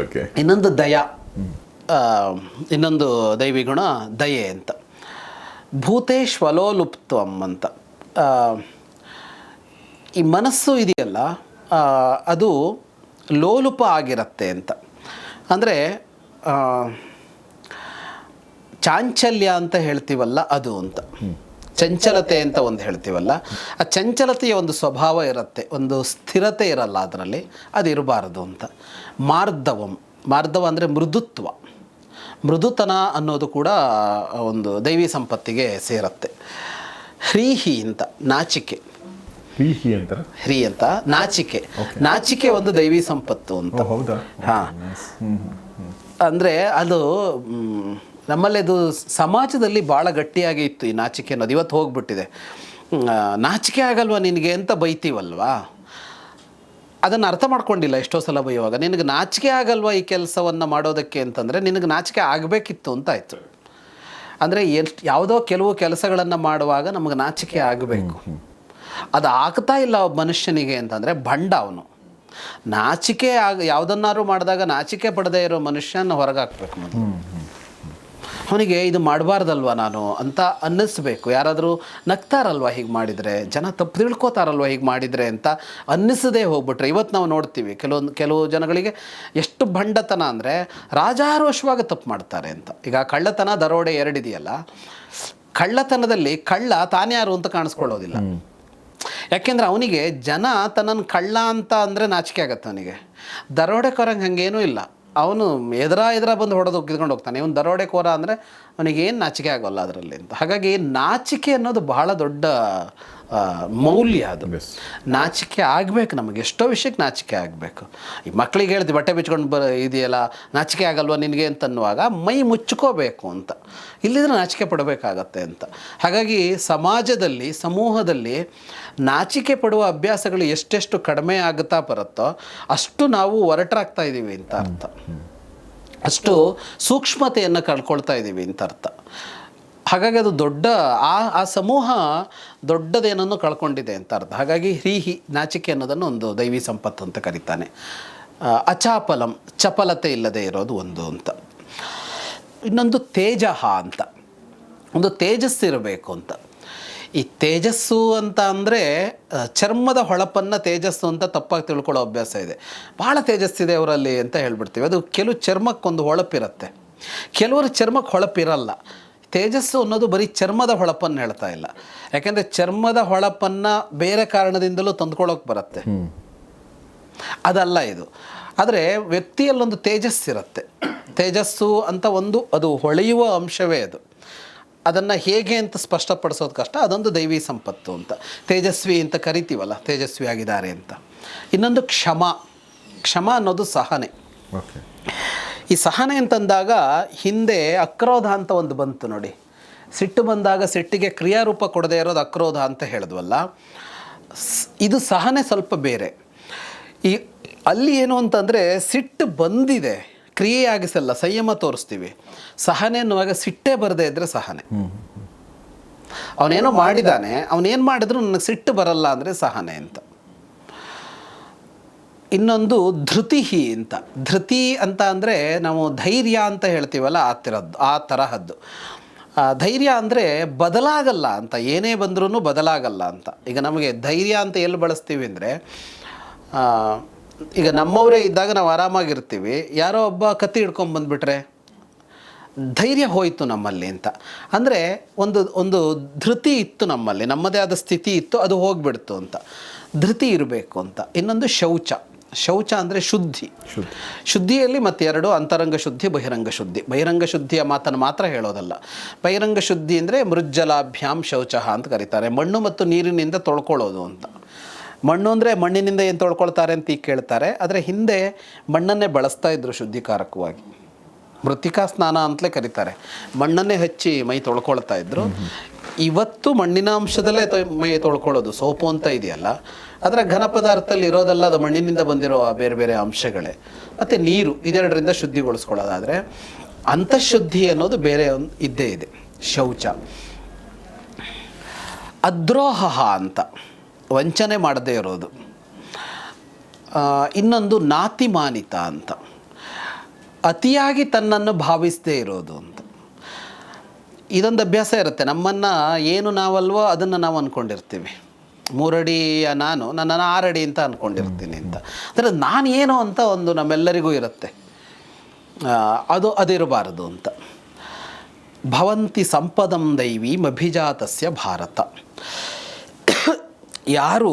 ಓಕೆ ಇನ್ನೊಂದು ದಯ ಇನ್ನೊಂದು ದೈವಿ ಗುಣ ದಯೆ ಅಂತ. ಭೂತೇಶ್ವಲೋಲುಪ್ತಂ ಅಂತ. ಈ ಮನಸ್ಸು ಇದೆಯಲ್ಲ ಅದು ಲೋಲುಪ ಆಗಿರತ್ತೆ ಅಂತ. ಅಂದರೆ ಚಾಂಚಲ್ಯ ಅಂತ ಹೇಳ್ತೀವಲ್ಲ ಅದು ಅಂತ. ಚಂಚಲತೆ ಅಂತ ಒಂದು ಹೇಳ್ತೀವಲ್ಲ ಆ ಚಂಚಲತೆಯ ಒಂದು ಸ್ವಭಾವ ಇರುತ್ತೆ ಒಂದು ಸ್ಥಿರತೆ ಇರಲ್ಲ ಅದರಲ್ಲಿ ಅದು ಇರಬಾರದು ಅಂತ. ಮಾರ್ಧವಂ ಮಾರ್ಧವ ಅಂದರೆ ಮೃದುತ್ವ. ಮೃದುತನ ಅನ್ನೋದು ಕೂಡ ಒಂದು ದೈವಿ ಸಂಪತ್ತಿಗೆ ಸೇರುತ್ತೆ. ಹ್ರೀಹಿ ಅಂತ ನಾಚಿಕೆ. ಹ್ರೀಹಿ ಅಂತ ಹ್ರೀ ಅಂತ ನಾಚಿಕೆ. ನಾಚಿಕೆ ಒಂದು ದೈವಿ ಸಂಪತ್ತು ಅಂತ. ಹೌದಾ? ಹಾ. ಅಂದರೆ ಅದು ನಮ್ಮಲ್ಲಿ ಅದು ಸಮಾಜದಲ್ಲಿ ಭಾಳ ಗಟ್ಟಿಯಾಗಿ ಇತ್ತು ಈ ನಾಚಿಕೆ ಅನ್ನೋದು ಇವತ್ತು ಹೋಗ್ಬಿಟ್ಟಿದೆ. ನಾಚಿಕೆ ಆಗಲ್ವಾ ನಿನಗೆ ಅಂತ ಬೈತೀವಲ್ವಾ? ಅದನ್ನು ಅರ್ಥ ಮಾಡ್ಕೊಂಡಿಲ್ಲ ಎಷ್ಟೋ ಸಲ ಬೈಯುವಾಗ. ನಿನಗೆ ನಾಚಿಕೆ ಆಗಲ್ವಾ ಈ ಕೆಲಸವನ್ನು ಮಾಡೋದಕ್ಕೆ ಅಂತಂದರೆ ನಿನಗೆ ನಾಚಿಕೆ ಆಗಬೇಕಿತ್ತು ಅಂತ ಆಯಿತು. ಅಂದರೆ ಎಷ್ಟು ಯಾವುದೋ ಕೆಲವು ಕೆಲಸಗಳನ್ನು ಮಾಡುವಾಗ ನಮಗೆ ನಾಚಿಕೆ ಆಗಬೇಕು. ಅದು ಆಗ್ತಾ ಇಲ್ಲ ಒಬ್ಬ ಮನುಷ್ಯನಿಗೆ ಅಂತಂದರೆ ಬಂಡ ಅವನು. ನಾಚಿಕೆ ಆಗ ಯಾವುದನ್ನಾರು ಮಾಡಿದಾಗ ನಾಚಿಕೆ ಪಡದೇ ಇರೋ ಮನುಷ್ಯನ ಹೊರಗಾಕ್ಬೇಕು ಮತ್ತೆ ಮೊದಲು ಅವನಿಗೆ ಇದು ಮಾಡಬಾರ್ದಲ್ವ ನಾನು ಅಂತ ಅನ್ನಿಸ್ಬೇಕು. ಯಾರಾದರೂ ನಗ್ತಾರಲ್ವ ಹೀಗೆ ಮಾಡಿದರೆ? ಜನ ತಪ್ಪು ತಿಳ್ಕೊತಾರಲ್ವ ಹೀಗೆ ಮಾಡಿದರೆ ಅಂತ ಅನ್ನಿಸದೇ ಹೋಗ್ಬಿಟ್ರೆ. ಇವತ್ತು ನಾವು ನೋಡ್ತೀವಿ ಕೆಲವೊಂದು ಕೆಲವು ಜನಗಳಿಗೆ ಎಷ್ಟು ಭಂಡತನ ಅಂದರೆ ರಾಜಾರೋಷವಾಗಿ ತಪ್ಪು ಮಾಡ್ತಾರೆ ಅಂತ. ಈಗ ಕಳ್ಳತನ ದರೋಡೆ ಎರಡಿದೆಯಲ್ಲ ಕಳ್ಳತನದಲ್ಲಿ ಕಳ್ಳ ತಾನ್ಯಾರು ಅಂತ ಕಾಣಿಸ್ಕೊಳ್ಳೋದಿಲ್ಲ. ಯಾಕೆಂದರೆ ಅವನಿಗೆ ಜನ ತನ್ನನ್ನು ಕಳ್ಳ ಅಂತ ಅಂದರೆ ನಾಚಿಕೆ ಆಗತ್ತೆ ಅವನಿಗೆ. ದರೋಡೆಕೋರಂಗೆ ಹಂಗೇನೂ ಇಲ್ಲ. ಅವನು ಎದುರ ಎದುರ ಬಂದು ಹೊಡೆದು ಕಿತ್ಕೊಂಡು ಹೋಗ್ತಾನೆ. ಇವನು ದರೋಡೆಕೋರ ಅಂದರೆ ಅವನಿಗೆ ಏನು ನಾಚಿಕೆ ಆಗೋಲ್ಲ ಅದರಲ್ಲಿ ಅಂತ. ಹಾಗಾಗಿ ನಾಚಿಕೆ ಅನ್ನೋದು ಬಹಳ ದೊಡ್ಡ ಮೌಲ್ಯ ಅದು. ನಾಚಿಕೆ ಆಗಬೇಕು ನಮಗೆ. ಎಷ್ಟೋ ವಿಷಯಕ್ಕೆ ನಾಚಿಕೆ ಆಗಬೇಕು. ಈ ಮಕ್ಕಳಿಗೆ ಹೇಳ್ತೀವಿ ಬಟ್ಟೆ ಬಿಚ್ಕೊಂಡು ಬರ ಇದೆಯಲ್ಲ ನಾಚಿಕೆ ಆಗಲ್ವ ನಿನಗೆ ಅಂತ ಅನ್ನುವಾಗ ಮೈ ಮುಚ್ಕೋಬೇಕು ಅಂತ. ಇಲ್ಲಿದ್ರೆ ನಾಚಿಕೆ ಪಡಬೇಕಾಗತ್ತೆ ಅಂತ. ಹಾಗಾಗಿ ಸಮಾಜದಲ್ಲಿ ಸಮೂಹದಲ್ಲಿ ನಾಚಿಕೆ ಪಡುವ ಅಭ್ಯಾಸಗಳು ಎಷ್ಟೆಷ್ಟು ಕಡಿಮೆ ಆಗುತ್ತಾ ಬರುತ್ತೋ ಅಷ್ಟು ನಾವು ಹೊರಟ್ರಾಗ್ತಾ ಇದ್ದೀವಿ ಅಂತ ಅರ್ಥ. ಅಷ್ಟು ಸೂಕ್ಷ್ಮತೆಯನ್ನು ಕಳ್ಕೊಳ್ತಾ ಇದ್ದೀವಿ ಅಂತ ಅರ್ಥ. ಹಾಗಾಗಿ ಅದು ದೊಡ್ಡ ಆ ಆ ಸಮೂಹ ದೊಡ್ಡದೇನನ್ನು ಕಳ್ಕೊಂಡಿದೆ ಅಂತ ಅರ್ಥ. ಹಾಗಾಗಿ ಹ್ರೀಹಿ ನಾಚಿಕೆ ಅನ್ನೋದನ್ನು ಒಂದು ದೈವಿ ಸಂಪತ್ತು ಅಂತ ಕರೀತಾನೆ. ಅಚಾಪಲಂ, ಚಪಲತೆ ಇಲ್ಲದೆ ಇರೋದು ಒಂದು ಅಂತ. ಇನ್ನೊಂದು ತೇಜಹ ಅಂತ. ಒಂದು ತೇಜಸ್ಸಿರಬೇಕು ಅಂತ. ಈ ತೇಜಸ್ಸು ಅಂತ ಅಂದರೆ ಚರ್ಮದ ಹೊಳಪನ್ನು ತೇಜಸ್ಸು ಅಂತ ತಪ್ಪಾಗಿ ತಿಳ್ಕೊಳ್ಳೋ ಅಭ್ಯಾಸ ಇದೆ. ಭಾಳ ತೇಜಸ್ಸಿದೆ ಅವರಲ್ಲಿ ಅಂತ ಹೇಳ್ಬಿಡ್ತೀವಿ. ಅದು ಕೆಲವು ಚರ್ಮಕ್ಕೊಂದು ಹೊಳಪಿರುತ್ತೆ. ಕೆಲವರು ಚರ್ಮಕ್ಕೆ ಹೊಳಪಿರಲ್ಲ. ತೇಜಸ್ಸು ಅನ್ನೋದು ಬರೀ ಚರ್ಮದ ಹೊಳಪನ್ನು ಹೇಳ್ತಾ ಇಲ್ಲ. ಯಾಕೆಂದರೆ ಚರ್ಮದ ಹೊಳಪನ್ನು ಬೇರೆ ಕಾರಣದಿಂದಲೂ ತಂದ್ಕೊಳ್ಳೋಕೆ ಬರುತ್ತೆ. ಅದಲ್ಲ ಇದು. ಆದರೆ ವ್ಯಕ್ತಿಯಲ್ಲೊಂದು ತೇಜಸ್ಸಿರುತ್ತೆ. ತೇಜಸ್ಸು ಅಂತ ಒಂದು ಅದು ಹೊಳೆಯುವ ಅಂಶವೇ ಅದು. ಅದನ್ನು ಹೇಗೆ ಅಂತ ಸ್ಪಷ್ಟಪಡಿಸೋದು ಕಷ್ಟ ಅದೊಂದು ದೈವಿ ಸಂಪತ್ತು ಅಂತ. ತೇಜಸ್ವಿ ಅಂತ ಕರಿತೀವಲ್ಲ ತೇಜಸ್ವಿ ಆಗಿದ್ದಾರೆ ಅಂತ. ಇನ್ನೊಂದು ಕ್ಷಮ. ಕ್ಷಮ ಅನ್ನೋದು ಸಹನೆ. ಓಕೆ. ಈ ಸಹನೆ ಅಂತಂದಾಗ ಹಿಂದೆ ಅಕ್ರೋಧ ಅಂತ ಒಂದು ಬಂತು ನೋಡಿ. ಸಿಟ್ಟು ಬಂದಾಗ ಸಿಟ್ಟಿಗೆ ಕ್ರಿಯಾರೂಪ ಕೊಡದೇ ಇರೋದು ಅಕ್ರೋಧ ಅಂತ ಹೇಳಿದ್ವಲ್ಲ. ಇದು ಸಹನೆ ಸ್ವಲ್ಪ ಬೇರೆ. ಈ ಅಲ್ಲಿ ಏನು ಅಂತಂದರೆ ಸಿಟ್ಟು ಬಂದಿದೆ. ಕ್ರಿಯೆಯಾಗಿಸಲ್ಲ, ಸಂಯಮ ತೋರಿಸ್ತೀವಿ. ಸಹನೆ ಅನ್ನುವಾಗ ಸಿಟ್ಟೇ ಬರದೇ ಇದ್ದರೆ ಸಹನೆ. ಅವನೇನೋ ಮಾಡಿದಾನೆ, ಅವನೇನು ಮಾಡಿದ್ರು ನನಗೆ ಸಿಟ್ಟು ಬರಲ್ಲ ಅಂದರೆ ಸಹನೆ ಅಂತ. ಇನ್ನೊಂದು ಧೃತಿ ಅಂತ. ಧೃತಿ ಅಂತ ಅಂದರೆ ನಾವು ಧೈರ್ಯ ಅಂತ ಹೇಳ್ತೀವಲ್ಲ, ಆ ಥರದ್ದು ಆ ತರಹದ್ದು. ಧೈರ್ಯ ಅಂದರೆ ಬದಲಾಗಲ್ಲ ಅಂತ, ಏನೇ ಬಂದ್ರೂ ಬದಲಾಗಲ್ಲ ಅಂತ. ಈಗ ನಮಗೆ ಧೈರ್ಯ ಅಂತ ಎಲ್ಲಿ ಬಳಸ್ತೀವಿ ಅಂದರೆ ಈಗ ನಮ್ಮವರೇ ಇದ್ದಾಗ ನಾವು ಆರಾಮಾಗಿರ್ತೀವಿ. ಯಾರೋ ಒಬ್ಬ ಕತ್ತಿ ಹಿಡ್ಕೊಂಡು ಬಂದುಬಿಟ್ರೆ ಧೈರ್ಯ ಹೋಯಿತು ನಮ್ಮಲ್ಲಿ ಅಂತ. ಅಂದರೆ ಒಂದು ಒಂದು ಧೃತಿ ಇತ್ತು ನಮ್ಮಲ್ಲಿ. ನಮ್ಮದೇ ಆದ ಸ್ಥಿತಿ ಇತ್ತು ಅದು ಹೋಗ್ಬಿಡ್ತು ಅಂತ. ಧೃತಿ ಇರಬೇಕು ಅಂತ. ಇನ್ನೊಂದು ಶೌಚ. ಶೌಚ ಅಂದರೆ ಶುದ್ಧಿ. ಶುದ್ಧಿ. ಶುದ್ಧಿಯಲ್ಲಿ ಮತ್ತೆ ಎರಡು ಅಂತರಂಗ ಶುದ್ಧಿ ಬಹಿರಂಗ ಶುದ್ಧಿ. ಬಹಿರಂಗ ಶುದ್ಧಿಯ ಮಾತನ್ನು ಮಾತ್ರ ಹೇಳೋದಲ್ಲ. ಬಹಿರಂಗ ಶುದ್ಧಿ ಅಂದರೆ ಮೃಜ್ಜಲಾಭ್ಯಾಂ ಶೌಚ ಅಂತ ಕರೀತಾರೆ. ಮಣ್ಣು ಮತ್ತು ನೀರಿನಿಂದ ತೊಳ್ಕೊಳ್ಳೋದು ಅಂತ. ಮಣ್ಣು ಅಂದರೆ ಮಣ್ಣಿನಿಂದ ಏನು ತೊಳ್ಕೊಳ್ತಾರೆ ಅಂತ ಈಗ ಕೇಳ್ತಾರೆ. ಆದರೆ ಹಿಂದೆ ಮಣ್ಣನ್ನೇ ಬಳಸ್ತಾ ಇದ್ದರು ಶುದ್ಧಿಕಾರಕವಾಗಿ. ಮೃತ್ತಿಕಾ ಸ್ನಾನ ಅಂತಲೇ ಕರೀತಾರೆ. ಮಣ್ಣನ್ನೇ ಹಚ್ಚಿ ಮೈ ತೊಳ್ಕೊಳ್ತಾ ಇದ್ರು. ಇವತ್ತು ಮಣ್ಣಿನ ಅಂಶದಲ್ಲೇ ಮೈ ತೊಳ್ಕೊಳ್ಳೋದು, ಸೋಪು ಅಂತ ಇದೆಯಲ್ಲ. ಅದರ ಘನ ಪದಾರ್ಥದಲ್ಲಿ ಇರೋದಲ್ಲ ಅದು ಮಣ್ಣಿನಿಂದ ಬಂದಿರೋ ಬೇರೆ ಬೇರೆ ಅಂಶಗಳೇ. ಮತ್ತು ನೀರು ಇದೆರಡರಿಂದ ಶುದ್ಧಿಗೊಳಿಸ್ಕೊಳ್ಳೋದಾದರೆ ಅಂತಃಶುದ್ಧಿ ಅನ್ನೋದು ಬೇರೆ ಒಂದು ಇದ್ದೇ ಇದೆ. ಶೌಚ. ಅದ್ರೋಹ ಅಂತ. ವಂಚನೆ ಮಾಡದೇ ಇರೋದು. ಇನ್ನೊಂದು ನಾತಿಮಾನಿತ ಅಂತ. ಅತಿಯಾಗಿ ತನ್ನನ್ನು ಭಾವಿಸದೇ ಇರೋದು ಅಂತ. ಇದೊಂದು ಅಭ್ಯಾಸ ಇರುತ್ತೆ. ನಮ್ಮನ್ನು ಏನು ನಾವಲ್ವೋ ಅದನ್ನು ನಾವು ಅಂದ್ಕೊಂಡಿರ್ತೀವಿ ಮೂರಡಿಯ ನಾನು ನನ್ನನ್ನು ಆರಡಿ ಅಂತ ಅಂದ್ಕೊಂಡಿರ್ತೀನಿ ಅಂತ. ಅಂದರೆ ನಾನು ಏನು ಅಂತ ಒಂದು ನಮ್ಮೆಲ್ಲರಿಗೂ ಇರುತ್ತೆ. ಅದು ಅದಿರಬಾರದು ಅಂತ. ಭವಂತಿ ಸಂಪದಂ ದೈವಿ ಮಭಿಜಾತಸ್ಯ ಭಾರತ. ಯಾರು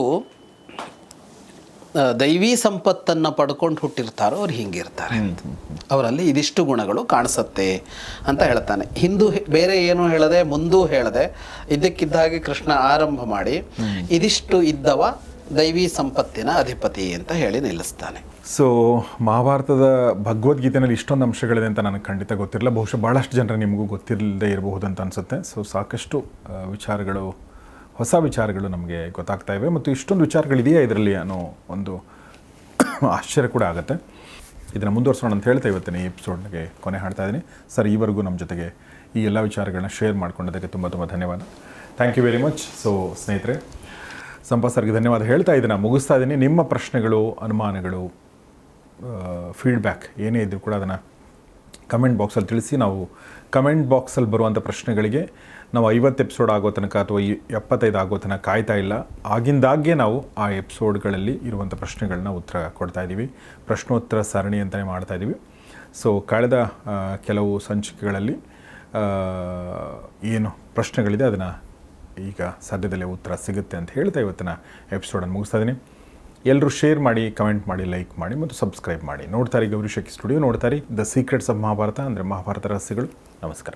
ದೈವಿ ಸಂಪತ್ತನ್ನು ಪಡ್ಕೊಂಡು ಹುಟ್ಟಿರ್ತಾರೋ ಅವ್ರು ಹಿಂಗಿರ್ತಾರೆ. ಅವರಲ್ಲಿ ಇದಿಷ್ಟು ಗುಣಗಳು ಕಾಣಿಸುತ್ತೆ ಅಂತ ಹೇಳ್ತಾನೆ. ಹಿಂದೂ ಬೇರೆ ಏನು ಹೇಳದೆ ಮುಂದೂ ಹೇಳದೆ ಇದ್ದಕ್ಕಿದ್ದ ಹಾಗೆ ಕೃಷ್ಣ ಆರಂಭ ಮಾಡಿ ಇದಿಷ್ಟು ಇದ್ದವ ದೈವಿ ಸಂಪತ್ತಿನ ಅಧಿಪತಿ ಅಂತ ಹೇಳಿ ನಿಲ್ಲಿಸ್ತಾನೆ. ಸೊ ಮಹಾಭಾರತದ ಭಗವದ್ಗೀತೆಯಲ್ಲಿ ಇಷ್ಟೊಂದು ಅಂಶಗಳಿದೆ ಅಂತ ನನಗೆ ಖಂಡಿತ ಗೊತ್ತಿರಲಿಲ್ಲ ಬಹುಶಃ ಭಾಳಷ್ಟು ಜನರು ನಿಮಗೂ ಗೊತ್ತಿಲ್ಲದೆ ಇರಬಹುದು ಅಂತ ಅನಿಸುತ್ತೆ. ಸೊ ಸಾಕಷ್ಟು ವಿಚಾರಗಳು ಹೊಸ ವಿಚಾರಗಳು ನಮಗೆ ಗೊತ್ತಾಗ್ತಾ ಇವೆ ಮತ್ತು ಇಷ್ಟೊಂದು ವಿಚಾರಗಳಿದೆಯಾ ಇದರಲ್ಲಿ ಅನ್ನೋ ಒಂದು ಆಶ್ಚರ್ಯ ಕೂಡ ಆಗುತ್ತೆ. ಇದನ್ನು ಮುಂದುವರ್ಸೋಣ ಅಂತ ಹೇಳ್ತಾ ಇವತ್ತಿನ ಈ ಎಪಿಸೋಡ್ಗೆ ಕೊನೆ ಹಾಡ್ತಾ ಇದ್ದೀನಿ. ಸರ್, ಈವರೆಗೂ ನಮ್ಮ ಜೊತೆಗೆ ಈ ಎಲ್ಲ ವಿಚಾರಗಳನ್ನ ಶೇರ್ ಮಾಡ್ಕೊಂಡದಕ್ಕೆ ತುಂಬ ತುಂಬ ಧನ್ಯವಾದ. Thank you very much so ಸ್ನೇಹಿತರೆ ಸಂಪತ್ ಸರ್ಗೆ ಧನ್ಯವಾದ ಹೇಳ್ತಾ ಇದ್ದೀನಿ ಮುಗಿಸ್ತಾ ಇದ್ದೀನಿ ನಿಮ್ಮ ಪ್ರಶ್ನೆಗಳು, ಅನುಮಾನಗಳು ಫೀಡ್ಬ್ಯಾಕ್ ಏನೇ ಇದ್ದರೂ ಕೂಡ ಅದನ್ನು ಕಮೆಂಟ್ ಬಾಕ್ಸಲ್ಲಿ ತಿಳಿಸಿ ನಾವು ಕಮೆಂಟ್ ಬಾಕ್ಸಲ್ಲಿ ಬರುವಂಥ ಪ್ರಶ್ನೆಗಳಿಗೆ ನಾವು ಐವತ್ತು ಎಪಿಸೋಡ್ ಆಗೋ ತನಕ ಅಥವಾ ಎಪ್ಪತ್ತೈದು ಆಗೋ ತನಕ ಕಾಯ್ತಾ ಇಲ್ಲ. ಆಗಿಂದಾಗ್ಗೆ ನಾವು ಆ ಎಪಿಸೋಡ್ಗಳಲ್ಲಿ ಇರುವಂಥ ಪ್ರಶ್ನೆಗಳನ್ನ ಉತ್ತರ ಕೊಡ್ತಾ ಇದ್ದೀವಿ ಪ್ರಶ್ನೋತ್ತರ ಸರಣಿ ಅಂತಲೇ ಮಾಡ್ತಾ ಇದ್ದೀವಿ ಸೊ ಕಳೆದ ಕೆಲವು ಸಂಚಿಕೆಗಳಲ್ಲಿ ಏನು ಪ್ರಶ್ನೆಗಳಿದೆ ಅದನ್ನು ಈಗ ಸದ್ಯದಲ್ಲೇ ಉತ್ತರ ಸಿಗುತ್ತೆ ಅಂತ ಹೇಳ್ತಾ ಇವತ್ತಿನ ಎಪಿಸೋಡನ್ನು ಮುಗಿಸ್ತಾ ಇದ್ದೀನಿ ಎಲ್ಲರೂ ಶೇರ್ ಮಾಡಿ ಕಮೆಂಟ್ ಮಾಡಿ ಲೈಕ್ ಮಾಡಿ ಮತ್ತು ಸಬ್ಸ್ಕ್ರೈಬ್ ಮಾಡಿ. ನೋಡ್ತಾರೆ ಗೌರಿ ಸ್ಟುಡಿಯೋ ನೋಡ್ತಾರೆ ದ ಸೀಕ್ರೆಟ್ಸ್ ಆಫ್ ಮಹಾಭಾರತ ಅಂದರೆ ಮಹಾಭಾರತ ರಹಸ್ಯಗಳು ನಮಸ್ಕಾರ.